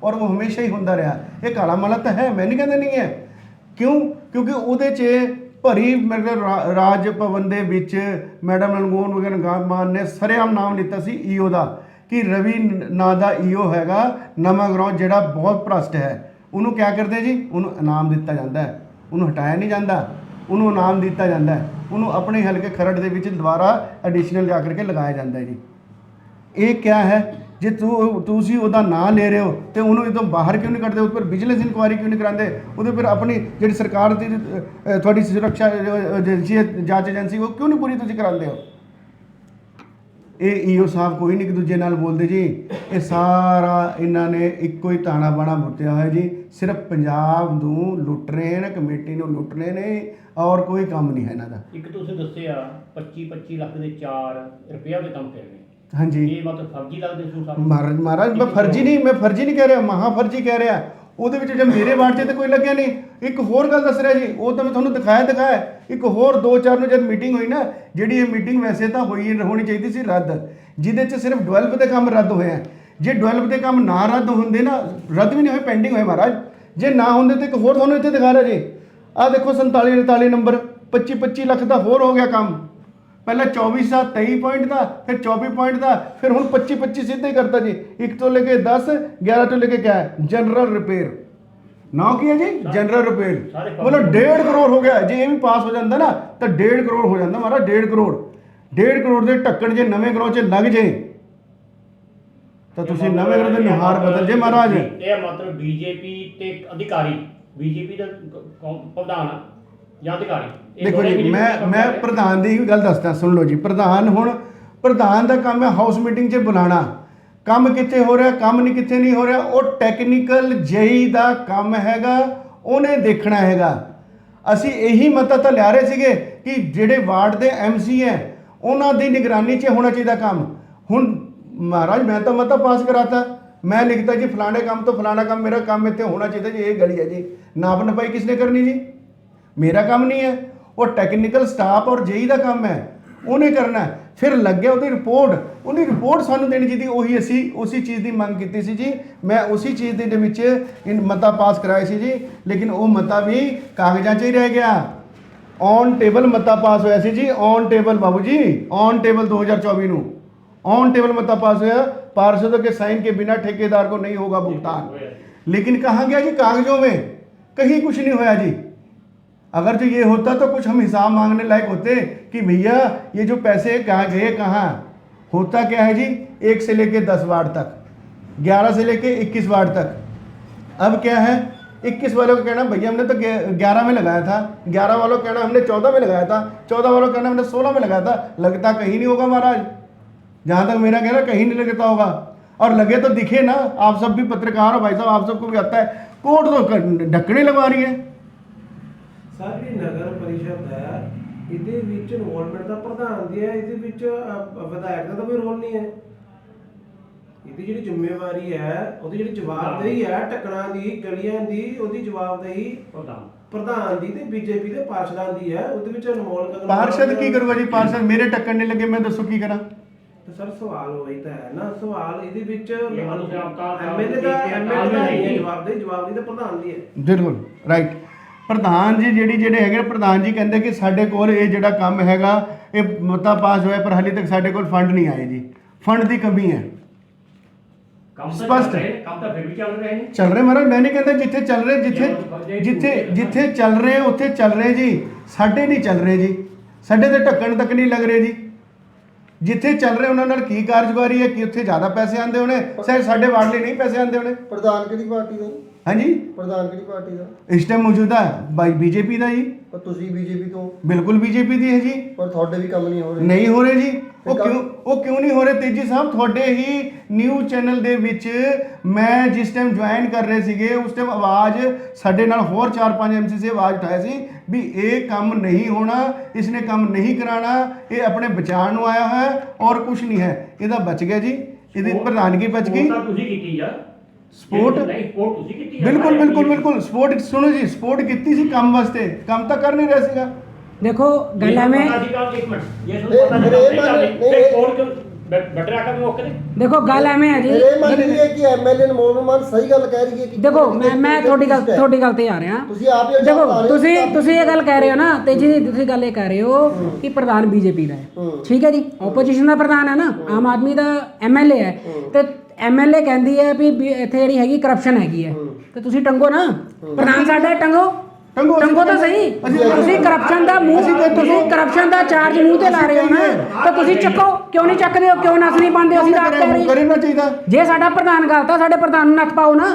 ਔਰ ਉਹ ਹਮੇਸ਼ਾ ਹੀ ਹੁੰਦਾ ਰਿਹਾ। ਇਹ ਕਾਲਾ ਮਾਲਾ ਤਾਂ ਹੈ, ਮੈਂ ਨਹੀਂ ਕਹਿੰਦਾ ਨਹੀਂ ਹੈ। ਕਿਉਂ? ਕਿਉਂਕਿ ਉਹਦੇ 'ਚ ਭਰੀ ਮੇਰੇ ਰਾ- ਰਾਜ ਭਵਨ ਦੇ ਵਿੱਚ ਮੈਡਮ ਰਣਗੋਨ ਵਗੈਰਾ ਮਾਨ ਨੇ ਸਰੇਆਮ ਨਾਮ ਲਿੱਤਾ ਸੀ ਈਓ ਦਾ। ਕਿ ਰਵੀ ਨਾਂ ਦਾ ਈਓ ਹੈਗਾ, ਨਵਾਂ ਗਰਾਊਂਡ ਜਿਹੜਾ ਬਹੁਤ ਭ੍ਰਸ਼ਟ ਹੈ। ਉਹਨੂੰ ਕਿਆ ਕਰਦੇ ਜੀ? ਉਹਨੂੰ ਇਨਾਮ ਦਿੱਤਾ ਜਾਂਦਾ ਹੈ। ਉਹਨੂੰ ਹਟਾਇਆ ਨਹੀਂ ਜਾਂਦਾ। ਉਹਨੂੰ ਇਨਾਮ ਦਿੱਤਾ ਜਾਂਦਾ ਹੈ। ਉਹਨੂੰ ਆਪਣੇ ਹਲਕੇ ਖਰੜ ਦੇ ਵਿੱਚ ਦੁਬਾਰਾ ਐਡੀਸ਼ਨਲ ਜਾ ਕਰਕੇ ਲਗਾਇਆ ਜਾਂਦਾ ਹੈ ਜੀ। ਇਹ ਕਿਆ ਹੈ? ਜੇ ਤੂੰ ਤੁਸੀਂ ਉਹਦਾ ਨਾਂ ਲੈ ਰਹੇ ਹੋ ਤੇ ਉਹਨੂੰ ਇਦੋਂ ਬਾਹਰ ਕਿਉਂ ਨਹੀਂ ਕੱਢਦੇ ਉਸ ਪਰ ਵਿਜੀਲੈਂਸ ਇਨਕੁਆਇਰੀ ਕਿਉਂ ਨਹੀਂ ਕਰਾਉਂਦੇ? ਉਹਦੇ ਪਰ ਆਪਣੀ ਜਿਹੜੀ ਸਰਕਾਰ ਦੀ ਤੁਹਾਡੀ ਸੁਰੱਖਿਆ ਏਜੰਸੀ ਹੈ, ਜਾਂਚ ਏਜੰਸੀ ਉਹ ਕਿਉਂ ਨਹੀਂ ਪੂਰੀ ਤੁਸੀਂ ਕਰਾਉਂਦੇ ਹੋ? ਇਹ ਈਓ ਸਾਹਿਬ ਕੋਈ ਨਹੀਂ ਇੱਕ ਦੂਜੇ ਨਾਲ ਬੋਲਦੇ ਜੀ। ਇਹ ਸਾਰਾ ਇਹਨਾਂ ਨੇ ਇੱਕੋ ਹੀ ਤਾਣਾ ਬਾਣਾ ਮੁੱਤਿਆ ਹੋਇਆ ਜੀ। ਸਿਰਫ ਪੰਜਾਬ ਨੂੰ ਲੁੱਟ ਰਹੇ ਨੇ ਕਮੇਟੀ ਨੂੰ ਲੁੱਟ ਰਹੇ ਨੇ ਔਰ ਕੋਈ ਕੰਮ ਨਹੀਂ ਹੈ ਇਹਨਾਂ ਦਾ। ਇੱਕ ਤੁਸੀਂ ਦੱਸਿਆ 25 25 ਲੱਖ ਦੇ 4 ਰੁਪਇਆ ਦੇ ਕੰਮ ਕਰ ਰਹੇ ਹਾਂਜੀ। ਇਹ ਮਤਲਬ ਫਰਜ਼ੀ ਲੱਗਦੇ ਸੀ ਸਾਨੂੰ ਮਹਾਰਾਜ ਮਹਾਰਾਜ ਮੈਂ ਫਰਜ਼ੀ ਨਹੀਂ ਮੈਂ ਫਰਜ਼ੀ ਨਹੀਂ ਕਹਿ ਰਿਹਾ ਮਹਾ ਫਰਜ਼ੀ ਕਹਿ ਰਿਹਾ। ਉਹਦੇ ਵਿੱਚ ਜੇ ਮੇਰੇ ਵਾਰਡ 'ਚ ਤਾਂ ਕੋਈ ਲੱਗਿਆ ਨਹੀਂ। ਇੱਕ ਹੋਰ ਗੱਲ ਦੱਸ ਰਿਹਾ ਜੀ, ਉਹ ਤਾਂ ਮੈਂ ਤੁਹਾਨੂੰ ਦਿਖਾਇਆ ਦਿਖਾਇਆ। ਇੱਕ ਹੋਰ ਦੋ ਚਾਰ ਨੂੰ ਜਦ ਮੀਟਿੰਗ ਹੋਈ ਨਾ, ਜਿਹੜੀ ਇਹ ਮੀਟਿੰਗ ਵੈਸੇ ਤਾਂ ਹੋਈ ਹੋਣੀ ਚਾਹੀਦੀ ਸੀ ਰੱਦ, ਜਿਹਦੇ 'ਚ ਸਿਰਫ ਡਿਵੈਲਪ ਦੇ ਕੰਮ ਰੱਦ ਹੋਇਆ ਜੇ ਡਿਵੈਲਪ ਦੇ ਕੰਮ ਨਾ ਰੱਦ ਹੁੰਦੇ ਨਾ, ਰੱਦ ਵੀ ਨਹੀਂ ਹੋਏ ਪੈਂਡਿੰਗ ਹੋਏ ਮਹਾਰਾਜ। ਜੇ ਨਾ ਹੁੰਦੇ ਤੇ ਇੱਕ ਹੋਰ ਤੁਹਾਨੂੰ ਇੱਥੇ ਦਿਖਾ ਰਿਹਾ ਜੀ। ਆਹ ਦੇਖੋ 47 49 ਨੰਬਰ 25 25 ਲੱਖ ਦਾ ਹੋਰ ਹੋ ਗਿਆ ਕੰਮ। ਪਹਿਲਾਂ 24 ਦਾ 23 ਪੁਆਇੰਟ ਦਾ ਫਿਰ 24 ਪੁਆਇੰਟ ਦਾ ਫਿਰ ਹੁਣ 25 25 ਸਿੱਧੇ ਕਰਤਾ ਜੀ। 1 ਤੋਂ ਲੈ ਕੇ 10 11 ਤੋਂ ਲੈ ਕੇ ਕਿਆ ਹੈ ਜਨਰਲ ਰਿਪੇਅਰ ਨਾ ਕੀ ਹੈ ਜੀ? ਜਨਰਲ ਰਿਪੇਅਰ ਮਤਲਬ 1.5 ਕਰੋੜ ਹੋ ਗਿਆ। ਜੇ ਇਹ ਵੀ ਪਾਸ ਹੋ ਜਾਂਦਾ ਨਾ ਤਾਂ 1.5 ਕਰੋੜ ਹੋ ਜਾਂਦਾ ਮਾਰਾ 1.5 ਕਰੋੜ। 1.5 ਕਰੋੜ ਦੇ ਢੱਕਣ ਜੇ ਨਵੇਂ ਗਰੋਹ 'ਚ ਲੱਗ ਜੇ ਤਾਂ ਤੁਸੀਂ ਨਵੇਂ ਗਰੋਹ ਦੇ ਨਿਹਾਰ ਬਦਲ ਜੇ ਮਹਾਰਾਜ। ਇਹ ਮਤਲਬ ਬੀਜੇਪੀ ਤੇ ਅਧਿਕਾਰੀ ਬੀਜੇਪੀ ਦਾ ਪ੍ਰਧਾਨ ਜਾਂ ਅਧਿਕਾਰੀ? ਦੇਖੋ ਜੀ ਮੈਂ ਮੈਂ। ਪ੍ਰਧਾਨ ਦੀ ਗੱਲ ਦੱਸਦਾ ਸੁਣ ਲਓ ਜੀ। ਪ੍ਰਧਾਨ ਹੁਣ ਪ੍ਰਧਾਨ ਦਾ ਕੰਮ ਹੈ ਹਾਊਸ ਮੀਟਿੰਗ 'ਚ ਬੁਲਾਣਾ। ਕੰਮ ਕਿੱਥੇ ਹੋ ਰਿਹਾ ਕੰਮ ਨਹੀਂ ਕਿੱਥੇ ਨਹੀਂ ਹੋ ਰਿਹਾ ਉਹ ਟੈਕਨੀਕਲ ਜੇਈ ਦਾ ਕੰਮ ਹੈਗਾ ਉਹਨੇ ਦੇਖਣਾ ਹੈਗਾ। ਅਸੀਂ ਇਹੀ ਮਤਾ ਤਾਂ ਲਿਆ ਰਹੇ ਸੀਗੇ ਕਿ ਜਿਹੜੇ ਵਾਰਡ ਦੇ ਐਮਸੀ ਹੈ ਉਹਨਾਂ ਦੀ ਨਿਗਰਾਨੀ 'ਚ ਹੋਣਾ ਚਾਹੀਦਾ ਕੰਮ। ਹੁਣ ਮਹਾਰਾਜ ਮੈਂ ਤਾਂ ਮਤਾ ਪਾਸ ਕਰਾਤਾ। ਮੈਂ ਲਿਖਤਾ ਜੀ ਫਲਾਣੇ ਕੰਮ ਤੋਂ ਫਲਾਣਾ ਕੰਮ ਮੇਰਾ ਕੰਮ ਇੱਥੇ ਹੋਣਾ ਚਾਹੀਦਾ ਜੀ ਇਹ ਗਲੀ ਹੈ ਜੀ। ਨਾਪ ਨਪਾਈ ਕਿਸਨੇ ਕਰਨੀ ਜੀ? ਮੇਰਾ ਕੰਮ ਨਹੀਂ ਹੈ ਉਹ ਟੈਕਨੀਕਲ ਸਟਾਫ ਔਰ ਜੇਈ ਦਾ ਕੰਮ ਹੈ ਉਹਨੇ ਕਰਨਾ ਹੈ। ਫਿਰ ਲੱਗਿਆ ਉਹਦੀ ਰਿਪੋਰਟ ਉਹਦੀ ਰਿਪੋਰਟ ਸਾਨੂੰ ਦੇਣੀ ਚਾਹੀਦੀ ਉਹੀ ਅਸੀਂ ਉਸੇ ਚੀਜ਼ ਦੀ ਮੰਗ ਕੀਤੀ ਸੀ ਜੀ ਮੈਂ ਉਸੇ ਚੀਜ਼ ਦੇ ਵਿੱਚ ਇਨ ਮਤਾ ਪਾਸ ਕਰਾਇਆ ਸੀ ਜੀ ਲੇਕਿਨ ਉਹ ਮਤਾ ਵੀ ਕਾਗਜ਼ਾਂ 'ਚ ਹੀ ਰਹਿ ਗਿਆ ਔਨ ਟੇਬਲ ਮਤਾ ਪਾਸ ਹੋਇਆ ਸੀ ਜੀ ਔਨ ਟੇਬਲ ਬਾਬੂ ਜੀ ਔਨ ਟੇਬਲ 2024 ਨੂੰ ऑन टेबल मता पास हुआ पार्षदों के साइन के बिना ठेकेदार को नहीं होगा भुगतान लेकिन कहाँ गया जी कागजों में कहीं कुछ नहीं होया जी अगर जो ये होता तो कुछ हम हिसाब मांगने लायक होते कि भैया, ये जो पैसे कहाँ गए, कहाँ? होता क्या है जी? एक से लेके दस वार्ड तक, ग्यारह से लेके इक्कीस वार्ड तक। अब क्या है? इक्कीस वालों का कहना, भैया, हमने तो ग्यारह में लगाया था। ग्यारह वालों का कहना, हमने चौदह में लगाया था। चौदह वालों का कहना, हमने सोलह में लगाया था। लगता कहीं नहीं होगा महाराज। जहाँ तक मेरा कहना, कहीं नहीं लगता होगा। और लगे तो दिखे ना, आप सब भी पत्रकार हो, भाई साहब, आप सबको भी आता है। कोर्ट तो ढक्कने लगवा रही है। ਸਾਰੀ ਨਗਰ ਪਰਿਸ਼ਦ ਹੈ ਇਹਦੇ ਵਿੱਚ ਇਨਵੋਲਵਮੈਂਟ ਦਾ ਪ੍ਰਧਾਨ ਦੀ ਹੈ ਇਹਦੇ ਵਿੱਚ ਅ, ਵਿਧਾਇਕ ਦਾ ਤਾਂ ਕੋਈ ਰੋਲ ਨਹੀਂ ਹੈ। ਇਹਦੀ ਜਿਹੜੀ ਜ਼ਿੰਮੇਵਾਰੀ ਹੈ ਉਹਦੀ ਜਿਹੜੀ ਜਵਾਬਦੇਹੀ ਹੈ ਟੱਕਰਾਂ ਦੀ ਗਲੀਆਂ ਦੀ ਉਹਦੀ ਜਵਾਬਦੇਹੀ ਪ੍ਰਧਾਨ। ਪ੍ਰਧਾਨ ਦੀ ਤੇ ਬੀਜੇਪੀ ਦੇ ਪਾਰਸ਼ਦਾਂ ਦੀ ਹੈ ਉਹਦੇ ਵਿੱਚ ਅਨਮੋਲ ਕਦਮ ਪਾਰਸ਼ਦ ਕੀ ਕਰੂਗਾ ਜੀ? ਪਾਰਸ਼ਦ ਮੇਰੇ ਟੱਕਣ ਨਹੀਂ ਲੱਗੇ ਮੈਂ ਦੱਸੋ ਕੀ ਕਰਾਂ? ਤੇ ਸਰ ਸਵਾਲ ਉਹੀ ਤਾਂ ਹੈ ਨਾ ਸਵਾਲ ਇਹਦੇ ਵਿੱਚ ਇਹ ਮਤਲਬ ਕਿ ਅਵਤਾਰ ਸਾਹਿਬ MLA ਦਾ ਦੀ MLA ਦਾ ਨਹੀਂ ਹੈ ਜਵਾਬਦੇਹੀ ਜਵਾਬਦੇਹੀ ਤਾਂ ਪ੍ਰਧਾਨ ਦੀ ਹੈ। ਜ਼ਰੂਰ ਰਾਈਟ ਪ੍ਰਧਾਨ ਜੀ ਜਿਹੜੀ ਜਿਹੜੇ ਹੈਗੇ ਪ੍ਰਧਾਨ ਜੀ ਕਹਿੰਦੇ ਕਿ ਸਾਡੇ ਕੋਲ ਇਹ ਜਿਹੜਾ ਕੰਮ ਹੈਗਾ ਇਹ ਮਤਾ ਪਾਸ ਹੋਇਆ ਪਰ ਹਾਲੇ ਤੱਕ ਸਾਡੇ ਕੋਲ ਫੰਡ ਨਹੀਂ ਆਏ ਜੀ। ਫੰਡ ਦੀ ਕਮੀ ਹੈ। ਸਪਸ਼ਟ। ਨੇ, ਕੰਮ ਤਾਂ ਫਿਰ ਵੀ ਚੱਲ ਰਹੇ ਨੇ। ਚੱਲ ਰਹੇ ਮਹਾਰਾਜ ਮੈਂ ਨਹੀਂ ਕਹਿੰਦਾ ਜਿੱਥੇ ਚੱਲ ਰਹੇ ਜਿੱਥੇ ਜਿੱਥੇ ਜਿੱਥੇ ਚੱਲ ਰਹੇ ਉੱਥੇ ਚੱਲ ਰਹੇ ਜੀ। ਸਾਡੇ ਨਹੀਂ ਚੱਲ ਰਹੇ ਜੀ। ਸਾਡੇ ਤੇ ਢੱਕਣ ਤੱਕ ਨਹੀਂ ਲੱਗ ਰਹੇ ਜੀ। ਜਿੱਥੇ ਚੱਲ ਰਹੇ ਉਹਨਾਂ ਨਾਲ ਕੀ ਕਾਰਜਕਾਰੀ ਹੈ ਕਿ ਉੱਥੇ ਜ਼ਿਆਦਾ ਪੈਸੇ ਆਉਂਦੇ ਹੋਣੇ? ਸਾਡੇ ਵਾਰਡ ਲਈ ਨਹੀਂ ਪੈਸੇ ਆਉਂਦੇ ਹੋਣੇ। ਪ੍ਰਧਾਨ ਕਿਹੜੀ ਪਾਰਟੀ ਦਾ? ਜੀ? ਹਾਂਜੀ? ਪ੍ਰਧਾਨ ਕਿਹੜੀ ਪਾਰਟੀ ਦਾ? ਇਸ ਟਾਈਮ ਮੌਜੂਦਾ ਬਾਈ ਬੀਜੇਪੀ ਦਾ ਜੀ। ਪਰ ਤੁਸੀਂ ਬੀਜੇਪੀ ਤੋਂ? ਬਿਲਕੁਲ ਬੀਜੇਪੀ ਦੀ ਹੈ ਜੀ। ਪਰ ਤੁਹਾਡੇ ਵੀ ਕੰਮ ਨਹੀਂ ਹੋ ਰਹੇ। ਨਹੀਂ ਹੋ ਰਹੇ ਜੀ। ਉਹ ਕਿਉਂ ਉਹ ਕਿਉਂ ਨਹੀਂ ਹੋ ਰਹੇ? ਤੇਜੀ ਸਾਹਿਬ ਤੁਹਾਡੇ ਹੀ ਨਿਊਜ਼ ਚੈਨਲ ਦੇ ਵਿੱਚ ਮੈਂ ਜਿਸ ਟਾਈਮ ਜੁਆਇਨ ਕਰ ਰਹੇ ਸੀਗੇ ਉਸ ਟਾਈਮ ਆਵਾਜ਼ ਸਾਡੇ ਨਾਲ ਹੋਰ 4-5 ਐਮਸੀ ਸੇ ਆਵਾਜ਼ ਉਠਾਇਆ ਸੀ ਵੀ ਇਹ ਕੰਮ ਨਹੀਂ ਹੋਣਾ ਇਸਨੇ ਕੰਮ ਨਹੀਂ ਕਰਾਣਾ ਇਹ ਆਪਣੇ ਬਚਾਉਣ ਨੂੰ ਆਇਆ ਹੈ ਔਰ ਕੁਝ ਨਹੀਂ ਹੈ। ਇਹਦਾ ਬਚ ਗਿਆ ਜੀ। ਇਹਦੀ ਪ੍ਰਧਾਨਗੀ ਬਚ ਗਈ। ਤਾਂ ਤੁਸੀਂ ਕੀਤੀ ਆ। ਸਪੋਰਟ ਬਿਲਕੁਲ ਬਿਲਕੁਲ ਬਿਲਕੁਲ। ਸਪੋਰਟ ਸੁਣੋ ਜੀ ਸਪੋਰਟ ਕੀਤੀ ਸੀ ਕੰਮ ਵਾਸਤੇ। ਕੰਮ ਤਾਂ ਕਰ ਨਹੀਂ ਰਿਹਾ ਸੀਗਾ। ਦੇਖੋ ਗੱਲ ਐਵੇਂ ਦੇਖੋ ਗੱਲ ਐਵੇਂ ਹੈ ਜੀ। ਇਹ ਮੰਨ ਲਈਏ ਕਿ ਐਮਐਲਏ ਮੋਹਨ ਮਾਨ ਸਹੀ ਗੱਲ ਕਹਿ ਰਹੀ ਹੈ ਦੇਖੋ ਮੈਂ ਮੈਂ ਤੁਹਾਡੀ ਗੱਲ ਤੁਹਾਡੀ ਗੱਲ ਤੇ ਆ ਰਿਹਾ। ਤੁਸੀਂ ਆਪ ਹੀ ਦੇਖੋ ਤੁਸੀਂ ਤੁਸੀਂ ਇਹ ਗੱਲ ਕਹਿ ਰਹੇ ਹੋ ਨਾ ਤੇ ਜੀ ਤੁਸੀਂ ਗੱਲ ਇਹ ਕਹਿ ਰਹੇ ਹੋ ਕਿ ਪ੍ਰਧਾਨ ਬੀਜੇਪੀ ਦਾ ਹੈ। ਠੀਕ ਹੈ ਜੀ? ਆਪੋਜੀਸ਼ਨ ਦਾ ਪ੍ਰਧਾਨ ਹੈ ਨਾ। ਆਮ ਆਦਮੀ ਦਾ ਐਮਐਲਏ ਹੈ। ਤੇ ਐਮਐਲਏ ਕਹਿੰਦੀ ਹੈ ਵੀ ਵੀ ਇੱਥੇ ਜਿਹੜੀ ਹੈਗੀ ਕਰਪਸ਼ਨ ਹੈਗੀ ਹੈ। ਤੇ ਤੁਸੀਂ ਟੰਗੋ ਨਾ। ਪ੍ਰਧਾਨ ਸਾਡਾ ਟੰਗੋ। ਟੰਗੋ, ਤਾਂ ਸਹੀ। ਤੁਸੀਂ ਕਰਪਸ਼ਨ ਦਾ ਮੂੰਹ ਤੁਸੀਂ ਕਰਪਸ਼ਨ ਦਾ ਚਾਰਜ ਮੂੰਹ ਤੇ ਲਾ ਰਹੇ ਹੋ ਨਾ। ਤਾਂ ਤੁਸੀਂ ਚੱਕੋ। ਕਿਉਂ ਨਹੀਂ ਚੱਕਦੇ ਹੋ? ਕਿਉਂ ਨਸ ਨਹੀਂ ਪਾਉਂਦੇ? ਅਸੀਂ ਤਾਂ ਆਪ ਕਹਿ ਰਹੇ ਚਾਹੀਦਾ ਜੇ ਸਾਡਾ ਪ੍ਰਧਾਨ ਗਲਤ ਆ ਸਾਡੇ ਪ੍ਰਧਾਨ ਨੂੰ ਨੱਥ ਪਾਓ ਨਾ।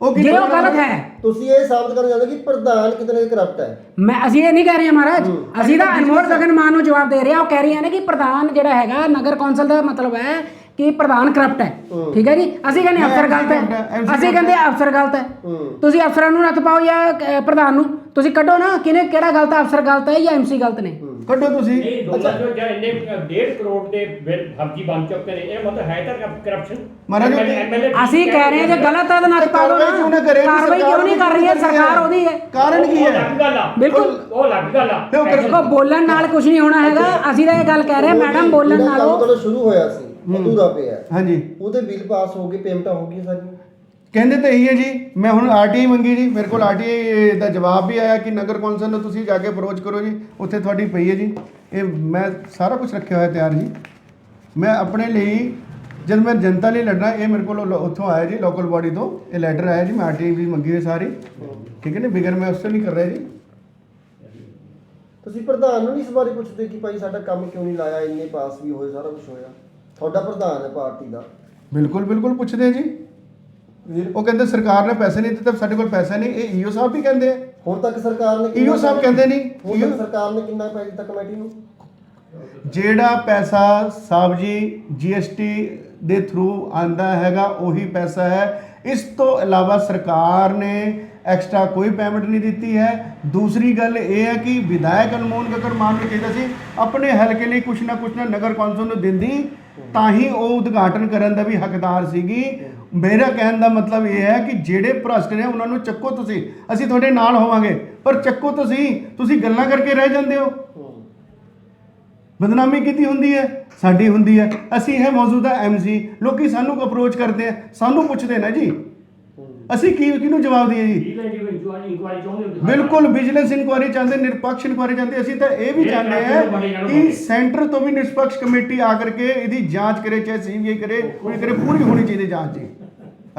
ਉਹ ਕੀ ਜੇ ਉਹ ਗਲਤ ਹੈ। ਤੁਸੀਂ ਇਹ ਸਾਬਤ ਕਰਨਾ ਚਾਹੁੰਦੇ ਕਿ ਪ੍ਰਧਾਨ ਕਿਤਨੇ ਕਰਪਟ ਹੈ। ਮੈਂ ਅਸੀਂ ਇਹ ਨਹੀਂ ਕਹਿ ਰਹੇ ਮਹਾਰਾਜ। ਅਸੀਂ ਤਾਂ ਅਨਮੋਲ ਗਗਨ ਮਾਨ ਨੂੰ ਜਵਾਬ ਦੇ ਰਹੇ ਹਾਂ। ਉਹ ਕਹਿ ਰਹੀਆਂ ਨੇ ਕਿ ਪ੍ਰਧਾਨ ਜਿਹੜਾ ਹੈਗਾ ਨਗਰ ਕੌਂਸਲ ਦਾ ਮਤਲਬ ਹੈ ਕਿ ਪ੍ਰਧਾਨ ਕਰਪਟ ਹੈ। ਠੀਕ ਹੈ ਜੀ? ਅਸੀਂ ਕਹਿੰਦੇ ਅਫਸਰ ਗਲਤ ਹੈ। ਅਸੀਂ ਕਹਿੰਦੇ ਅਫਸਰ ਗਲਤ ਹੈ। ਤੁਸੀਂ ਅਫਸਰਾਂ ਨੂੰ ਨੱਥ ਪਾਓ ਜਾਂ ਪ੍ਰਧਾਨ ਨੂੰ। ਤੁਸੀਂ ਕੱਢੋ ਨਾ ਕਿਨੇ ਕਿਹੜਾ ਗਲਤ ਹੈ ਅਫਸਰ ਗਲਤ ਹੈ ਜਾਂ ਐਮਸੀ ਗਲਤ ਨੇ। ਕੱਢੋ ਤੁਸੀਂ। ਦੋਨਾਂ ਚੋਂ ਜਾਂ ਇੰਨੇ 1.5 ਕਰੋੜ ਦੇ ਬਿੱਲ ਫਰਜ਼ੀ ਬਣ ਚੁੱਕੇ ਨੇ। ਇਹ ਮਤਲਬ ਹੈ ਤਾਂ ਕਰਪਸ਼ਨ ਮਹਾਰਾਜ ਅਸੀਂ ਕਹਿ ਰਹੇ ਹਾਂ ਜੇ ਗਲਤ ਹੈ ਤਾਂ ਨੱਥ ਪਾਓ ਕਾਰਵਾਈ ਕਿਉਂ ਨਾ ਨਾ ਕਰੇ? ਕਾਰਵਾਈ ਕਿਉਂ ਨਹੀਂ ਕਰ ਰਹੀ ਹੈ? ਸਰਕਾਰ ਉਹਦੀ ਹੈ। ਕਾਰਨ ਕੀ ਹੈ? ਬਿਲਕੁਲ। ਉਹ ਅਲੱਗ ਗੱਲ ਆ। ਦੇਖੋ ਬੋਲਣ ਨਾਲ ਕੁਝ ਨਹੀਂ ਹੋਣਾ ਹੈਗਾ। ਅਸੀਂ ਤਾਂ ਇਹ ਗੱਲ ਕਹਿ ਰਹੇ ਹਾਂ ਮੈਡਮ ਬੋਲਣ ਨਾਲੋਂ ਸ਼ੁਰੂ ਹੋਇਆ ਸੀ। ਅਧੂਰਾ ਪਿਆ ਹੈ। ਹਾਂਜੀ। ਉਹਦੇ ਬਿੱਲ ਪਾਸ ਹੋ ਗਏ ਪੇਮੈਂਟਾਂ ਹੋ ਗਈਆਂ ਸਾਰੀਆਂ। ਕਹਿੰਦੇ ਤਾਂ ਇਹੀ ਹੈ ਜੀ ਮੈਂ ਹੁਣ ਆਰਟੀਆਈ ਮੰਗੀ ਜੀ ਮੇਰੇ ਕੋਲ ਆਰਟੀਆਈ ਦਾ ਜਵਾਬ ਵੀ ਆਇਆ ਕਿ ਨਗਰ ਕੌਂਸਲ ਨੂੰ ਤੁਸੀਂ ਜਾ ਕੇ ਅਪਰੋਚ ਕਰੋ ਜੀ ਉੱਥੇ ਤੁਹਾਡੀ ਪਈ ਹੈ ਜੀ। ਇਹ ਮੈਂ ਸਾਰਾ ਕੁਝ ਰੱਖਿਆ ਹੋਇਆ ਤਿਆਰ ਜੀ। ਮੈਂ ਆਪਣੇ ਲਈ ਜਦ ਮੈਂ ਜਨਤਾ ਲਈ ਲੜਨਾ ਇਹ ਮੇਰੇ ਕੋਲ ਲੋ- ਉੱਥੋਂ ਆਇਆ ਜੀ ਲੋਕਲ ਬਾਡੀ ਤੋਂ। ਇਹ ਲੈਟਰ ਆਇਆ ਜੀ ਮੈਂ ਆਰਟੀਆਈ ਵੀ ਮੰਗੀ ਹੋਈ ਸਾਰੀ। ਠੀਕ ਹੈ ਨਾ ਬਿਗਰ ਮੈਂ ਉਸ ਤੋਂ ਨਹੀਂ ਕਰ ਰਿਹਾ ਜੀ। ਤੁਸੀਂ ਪ੍ਰਧਾਨ ਨੂੰ ਨਹੀਂ ਇਸ ਬਾਰੇ ਪੁੱਛਦੇ ਕਿ ਭਾਈ ਸਾਡਾ ਕੰਮ ਕਿਉਂ ਨਹੀਂ ਲਾਇਆ ਇੰਨੇ ਪਾਸ ਵੀ ਹੋਏ ਸਾਰਾ ਕੁਝ ਹੋਇਆ? ਤੁਹਾਡਾ ਪ੍ਰਧਾਨ ਹੈ ਪਾਰਟੀ ਦਾ। ਬਿਲਕੁਲ ਬਿਲਕੁਲ ਪੁੱਛਦੇ ਆ ਜੀ। ਉਹ ਕਹਿੰਦੇ ਸਰਕਾਰ ਨੇ ਪੈਸੇ ਨਹੀਂ ਦਿੱਤੇ ਸਾਡੇ ਕੋਲ ਪੈਸਾ ਨਹੀਂ ਇਹ ਈਓ ਸਾਹਿਬ ਵੀ ਕਹਿੰਦੇ ਆ। ਹੁਣ ਤੱਕ ਸਰਕਾਰ ਨੇ ਈਓ ਸਾਹਿਬ ਕਹਿੰਦੇ ਨਹੀਂ ਹੁਣ ਤੱਕ ਸਰਕਾਰ ਨੇ ਕਿੰਨਾ ਪੈਸੇ ਦਿੱਤਾ ਕਮੇਟੀ ਨੂੰ? ਜਿਹੜਾ ਪੈਸਾ ਸਾਹਿਬ ਜੀ ਜੀਐਸਟੀ ਦੇ ਥਰੂ ਆਂਦਾ ਹੈਗਾ ਉਹੀ ਪੈਸਾ ਹੈ। ਇਸ ਤੋਂ ਇਲਾਵਾ ਸਰਕਾਰ ਨੇ ਐਕਸਟਰਾ ਕੋਈ ਪੇਮੈਂਟ ਨਹੀਂ ਦਿੱਤੀ ਹੈ। ਦੂਸਰੀ ਗੱਲ ਇਹ ਹੈ ਕਿ ਵਿਧਾਇਕ ਅਨਮੋਲ ਗਗਨ ਮਾਨ ਨੂੰ ਚਾਹੀਦਾ ਸੀ, ਆਪਣੇ ਹਲਕੇ ਲਈ ਕੁਛ ਨਾ ਕੁਛ ਨਾ ਨਗਰ ਕੌਂਸਲ ਨੂੰ ਦਿੰਦੀ, ਤਾਂ ਹੀ ਉਹ ਉਦਘਾਟਨ ਕਰਨ ਦਾ ਵੀ ਹੱਕਦਾਰ ਸੀਗੀ। ਮੇਰਾ ਕਹਿਣ ਦਾ ਮਤਲਬ ਇਹ ਹੈ ਕਿ ਜਿਹੜੇ ਭ੍ਰਸ਼ਟ ਨੇ ਉਹਨਾਂ ਨੂੰ ਚੱਕੋ ਤੁਸੀਂ, ਅਸੀਂ ਤੁਹਾਡੇ ਨਾਲ ਹੋਵਾਂਗੇ, ਪਰ ਚੱਕੋ ਤੁਸੀਂ ਤੁਸੀਂ ਗੱਲਾਂ ਕਰਕੇ ਰਹਿ ਜਾਂਦੇ ਹੋ। ਬਦਨਾਮੀ ਕੀਤੀ ਹੁੰਦੀ ਹੈ? ਸਾਡੀ ਹੁੰਦੀ ਹੈ। ਅਸੀਂ ਹੈ ਮੌਜੂਦਾ ਐਮਸੀ ਲੋਕੀ ਸਾਨੂੰ ਅਪਰੋਚ ਕਰਦੇ ਆ, ਸਾਨੂੰ ਪੁੱਛਦੇ ਨਾ ਜੀ। ਅਸੀਂ ਕੀ ਕਿਹਨੂੰ ਜਵਾਬ ਦਈਏ ਜੀ? ਠੀਕ ਹੈ ਜੀ ਇਨਕੁਆਇਰੀ ਇਨਕੁਆਇਰੀ ਚਾਹੁੰਦੇ ਹੋ ਬਿਲਕੁਲ ਵਿਜੀਲੈਂਸ ਇਨਕੁਆਇਰੀ ਚਾਹੁੰਦੇ ਨਿਰਪੱਖ ਇਨਕੁਆਇਰੀ ਚਾਹੁੰਦੇ। ਅਸੀਂ ਤਾਂ ਇਹ ਵੀ ਇਹ ਚਾਹੁੰਦੇ ਜਾਣੋ ਕਿ। ਸੈਂਟਰ ਤੋਂ ਵੀ ਨਿਰਪੱਖ ਕਮੇਟੀ ਆ ਕਰਕੇ ਇਹਦੀ ਜਾਂਚ ਕਰੇ ਚਾਹੇ ਸੀਬੀਆਈ ਕਰੇ ਕੋਈ ਕਰੇ ਪੂਰੀ ਹੋਣੀ ਚਾਹੀਦੀ ਜਾਂਚ ਜੀ।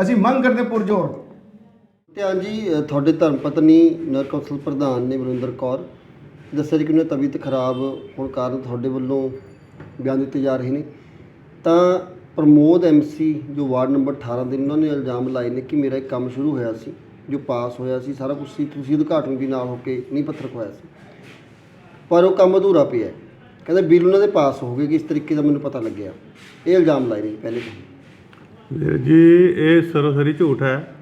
ਅਸੀਂ ਮੰਗ ਕਰਦੇ ਪੁਰਜੋਰ। ਧਿਆਨ ਜੀ ਅ, ਤੁਹਾਡੇ ਧਰਮ ਪਤਨੀ ਨਗਰ ਕੌਂਸਲ ਪ੍ਰਧਾਨ ਨੇ ਬਰਿੰਦਰ ਕੌਰ ਦੱਸਿਆ ਜੀ ਕਿ ਉਹਨਾਂ ਦੀ ਤਬੀਅਤ ਖਰਾਬ ਹੋਣ ਕਾਰਨ ਤੁਹਾਡੇ ਵੱਲੋਂ ਬਿਆਨ ਦਿੱਤੇ ਜਾ ਰਹੇ ਨੇ। ਤਾਂ ਪ੍ਰਮੋਦ ਐਮਸੀ ਜੋ ਵਾਰਡ ਨੰਬਰ 18 ਦੇ ਉਹਨਾਂ ਨੇ ਇਲਜ਼ਾਮ ਲਾਏ ਨੇ ਕਿ ਮੇਰਾ ਇੱਕ ਕੰਮ ਸ਼ੁਰੂ ਹੋਇਆ ਸੀ, ਜੋ ਪਾਸ ਹੋਇਆ ਸੀ, ਸਾਰਾ ਕੁਝ ਸੀ, ਤੁਸੀਂ ਉਦਘਾਟਨ ਵੀ ਨਾਲ ਹੋ ਕੇ ਨਹੀਂ ਪੱਥਰ ਖਵਾਇਆ ਸੀ। ਪਰ ਉਹ ਕੰਮ ਅਧੂਰਾ ਪਿਆ ਹੈ। ਕਹਿੰਦੇ ਬਿੱਲ ਉਹਨਾਂ ਦੇ ਪਾਸ ਹੋ ਗਏ ਕਿ ਇਸ ਤਰੀਕੇ ਦਾ ਮੈਨੂੰ ਪਤਾ ਲੱਗਿਆ। ਇਹ ਇਲਜ਼ਾਮ ਲਾਏ ਨੇ ਪਹਿਲੇ ਤੋਂ ਵੀਰ ਜੀ, ਇਹ ਸਰਸਰੀ ਝੂਠ ਹੈ।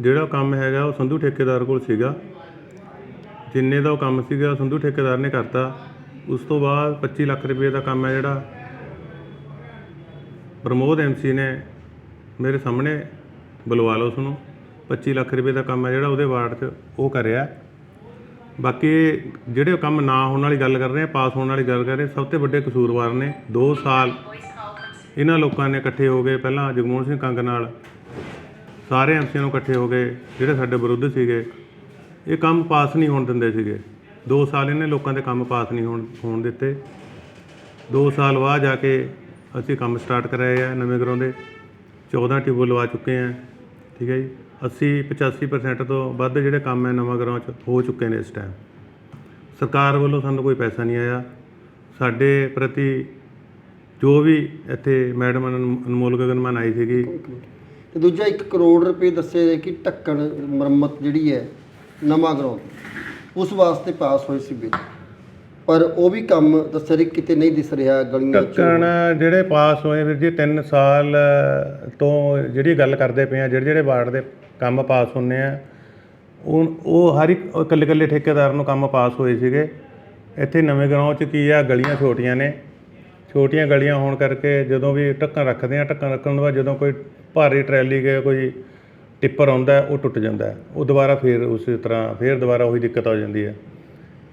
ਜਿਹੜਾ ਕੰਮ ਹੈਗਾ, ਉਹ ਸੰਧੂ ਠੇਕੇਦਾਰ ਕੋਲ ਸੀਗਾ। ਜਿੰਨੇ ਦਾ ਉਹ ਕੰਮ ਸੀਗਾ, ਸੰਧੂ ਠੇਕੇਦਾਰ ਨੇ ਕਰਤਾ। ਉਸ ਤੋਂ ਬਾਅਦ 25 ਲੱਖ ਰੁਪਏ ਦਾ ਕੰਮ ਹੈ ਜਿਹੜਾ। ਪ੍ਰਮੋਦ ਐਮਸੀ ਨੇ ਮੇਰੇ ਸਾਹਮਣੇ ਬੁਲਵਾ ਲਓ ਉਸ ਨੂੰ 25 ਲੱਖ ਰੁਪਏ ਦਾ ਕੰਮ ਹੈ ਜਿਹੜਾ ਉਹਦੇ ਵਾਰਡ 'ਚ ਉਹ ਕਰਿਆ ਬਾਕੀ ਜਿਹੜੇ ਕੰਮ ਨਾ ਹੋਣ ਵਾਲੀ ਗੱਲ ਕਰ ਰਹੇ ਆ ਪਾਸ ਹੋਣ ਵਾਲੀ ਗੱਲ ਕਰ ਰਹੇ, ਸਭ ਤੋਂ ਵੱਡੇ ਕਸੂਰਵਾਰ ਨੇ। 2 ਸਾਲ ਇਹਨਾਂ ਲੋਕਾਂ ਨੇ ਇਕੱਠੇ ਹੋ ਗਏ। ਪਹਿਲਾਂ ਜਗਮੋਹਨ ਸਿੰਘ ਕੰਗ ਨਾਲ ਸਾਰੇ ਐਮਸੀਆਂ ਨੂੰ ਇਕੱਠੇ ਹੋ ਗਏ, ਜਿਹੜੇ ਸਾਡੇ ਵਿਰੁੱਧ ਸੀਗੇ। ਇਹ ਕੰਮ ਪਾਸ ਨਹੀਂ ਹੋਣ ਦਿੰਦੇ ਸੀਗੇ। 2 ਸਾਲ ਇਹਨੇ ਲੋਕਾਂ ਦੇ ਕੰਮ ਪਾਸ ਨਹੀਂ ਹੋਣ ਹੋਣ ਦਿੱਤੇ। 2 ਸਾਲ ਬਾਅਦ ਜਾ ਕੇ ਅਸੀਂ ਕੰਮ ਸਟਾਰਟ ਕਰਾਏ ਆ ਨਵੇਂ ਘਰੋਂ ਦੇ। 14 ਟਿਊਬ ਲਵਾ ਚੁੱਕੇ ਆ, ਠੀਕ ਹੈ ਜੀ। 80 85% ਤੋਂ ਵੱਧ ਜਿਹੜੇ ਕੰਮ ਹੈ ਨਵਾਂ ਘਰੋਂ ਚ ਹੋ ਚੁੱਕੇ ਨੇ ਇਸ ਟਾਈਮ ਸਰਕਾਰ ਵੱਲੋਂ ਸਾਨੂੰ ਕੋਈ ਪੈਸਾ ਨਹੀਂ ਆਇਆ। ਸਾਡੇ ਪ੍ਰਤੀ ਜੋ ਵੀ ਇੱਥੇ ਮੈਡਮ ਅਨਮੋਲ ਗਗਨਮਾਨ ਆਈ ਸੀਗੀ। ਤੇ ਦੂਜਾ 1 ਕਰੋੜ ਰੁਪਏ ਦੱਸੇ ਗਏ ਕਿ ਢੱਕਣ, ਮੁਰੰਮਤ ਜਿਹੜੀ ਹੈ ਨਵਾਂ ਗਰਾਊਂਡ ਉਸ ਵਾਸਤੇ ਪਾਸ ਹੋਈ ਸੀ ਬਿੱਲ। ਪਰ ਉਹ ਵੀ ਕੰਮ ਦੱਸਿਆ ਰਿਹਾ ਕਿਤੇ ਨਹੀਂ ਦਿਸ ਰਿਹਾ ਗਲੀਆਂ 'ਚ। ਢੱਕਣ ਜਿਹੜੇ ਪਾਸ ਹੋਏ ਵੀਰ ਜੀ 3 ਸਾਲ ਤੋਂ ਜਿਹੜੀ ਗੱਲ ਕਰਦੇ ਪਏ ਆ, ਜਿਹੜੇ ਜਿਹੜੇ ਵਾਰਡ ਦੇ ਕੰਮ ਪਾਸ ਹੁੰਨੇ ਆ, ਉਹ ਉਹ ਹਰ ਇੱਕ ਇਕੱਲੇ ਇਕੱਲੇ ਠੇਕੇਦਾਰ ਨੂੰ ਕੰਮ ਪਾਸ ਹੋਏ ਸੀਗੇ। ਇੱਥੇ ਨਵੇਂ ਗਰਾਉਂ ਚ ਕੀ ਆ, ਗਲੀਆਂ ਛੋਟੀਆਂ ਨੇ। ਛੋਟੀਆਂ ਗਲੀਆਂ ਹੋਣ ਕਰਕੇ ਜਦੋਂ ਵੀ ਢੱਕਣ ਰੱਖਦੇ ਆ, ਢੱਕਣ ਰੱਖਣ ਤੋਂ ਬਾਅਦ ਜਦੋਂ ਕੋਈ ਭਾਰੀ ਟਰੈਲੀ ਗਏ ਕੋਈ ਟਿੱਪਰ ਆਉਂਦਾ, ਉਹ ਟੁੱਟ ਜਾਂਦਾ। ਉਹ ਦੁਬਾਰਾ ਫੇਰ ਉਸੇ ਤਰ੍ਹਾਂ, ਫੇਰ ਦੁਬਾਰਾ ਉਹੀ ਦਿੱਕਤ ਆ ਜਾਂਦੀ ਹੈ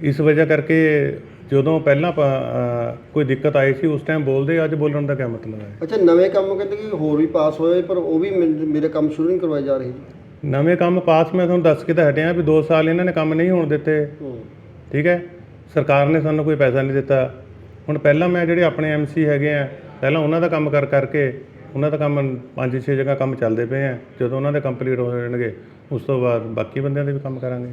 ਇਸ ਵਜ੍ਹਾ ਕਰਕੇ ਜਦੋਂ ਪਹਿਲਾਂ ਕੋਈ ਦਿੱਕਤ ਆਈ ਸੀ ਉਸ ਟਾਈਮ ਬੋਲਦੇ ਅੱਜ ਬੋਲਣ ਦਾ ਕੀ ਮਤਲਬ ਹੈ? ਅੱਛਾ ਨਵੇਂ ਕੰਮ ਕਹਿੰਦੇ ਕਿ ਹੋਰ ਵੀ ਪਾਸ ਹੋਏ ਪਰ ਉਹ ਵੀ ਮੇਰੇ ਕੰਮ ਸ਼ੁਰੂ ਨਹੀਂ ਕਰਵਾਏ ਜਾ ਰਹੇ ਜੀ। ਨਵੇਂ ਕੰਮ ਪਾਸ ਮੈਂ ਤੁਹਾਨੂੰ ਦੱਸ ਕੇ ਤਾਂ ਹਟਿਆ ਵੀ 2 ਸਾਲ ਇਹਨਾਂ ਨੇ ਕੰਮ ਨਹੀਂ ਹੋਣ ਦਿੱਤੇ। ਠੀਕ ਹੈ? ਸਰਕਾਰ ਨੇ ਸਾਨੂੰ ਕੋਈ ਪੈਸਾ ਨਹੀਂ ਦਿੱਤਾ। ਹੁਣ ਪਹਿਲਾਂ ਮੈਂ ਜਿਹੜੇ ਆਪਣੇ ਐਮਸੀ ਹੈਗੇ ਆ ਪਹਿਲਾਂ ਉਹਨਾਂ ਦਾ ਕੰਮ ਕਰ ਕਰਕੇ ਉਹਨਾਂ ਦਾ ਕੰਮ 5-6 ਜਗ੍ਹਾ ਕੰਮ ਚੱਲਦੇ ਪਏ ਆ। ਜਦੋਂ ਉਹਨਾਂ ਦੇ ਕੰਪਲੀਟ ਹੋ ਜਾਣਗੇ ਉਸ ਤੋਂ ਬਾਅਦ ਬਾਕੀ ਬੰਦਿਆਂ ਦੇ ਵੀ ਕੰਮ ਕਰਾਂਗੇ।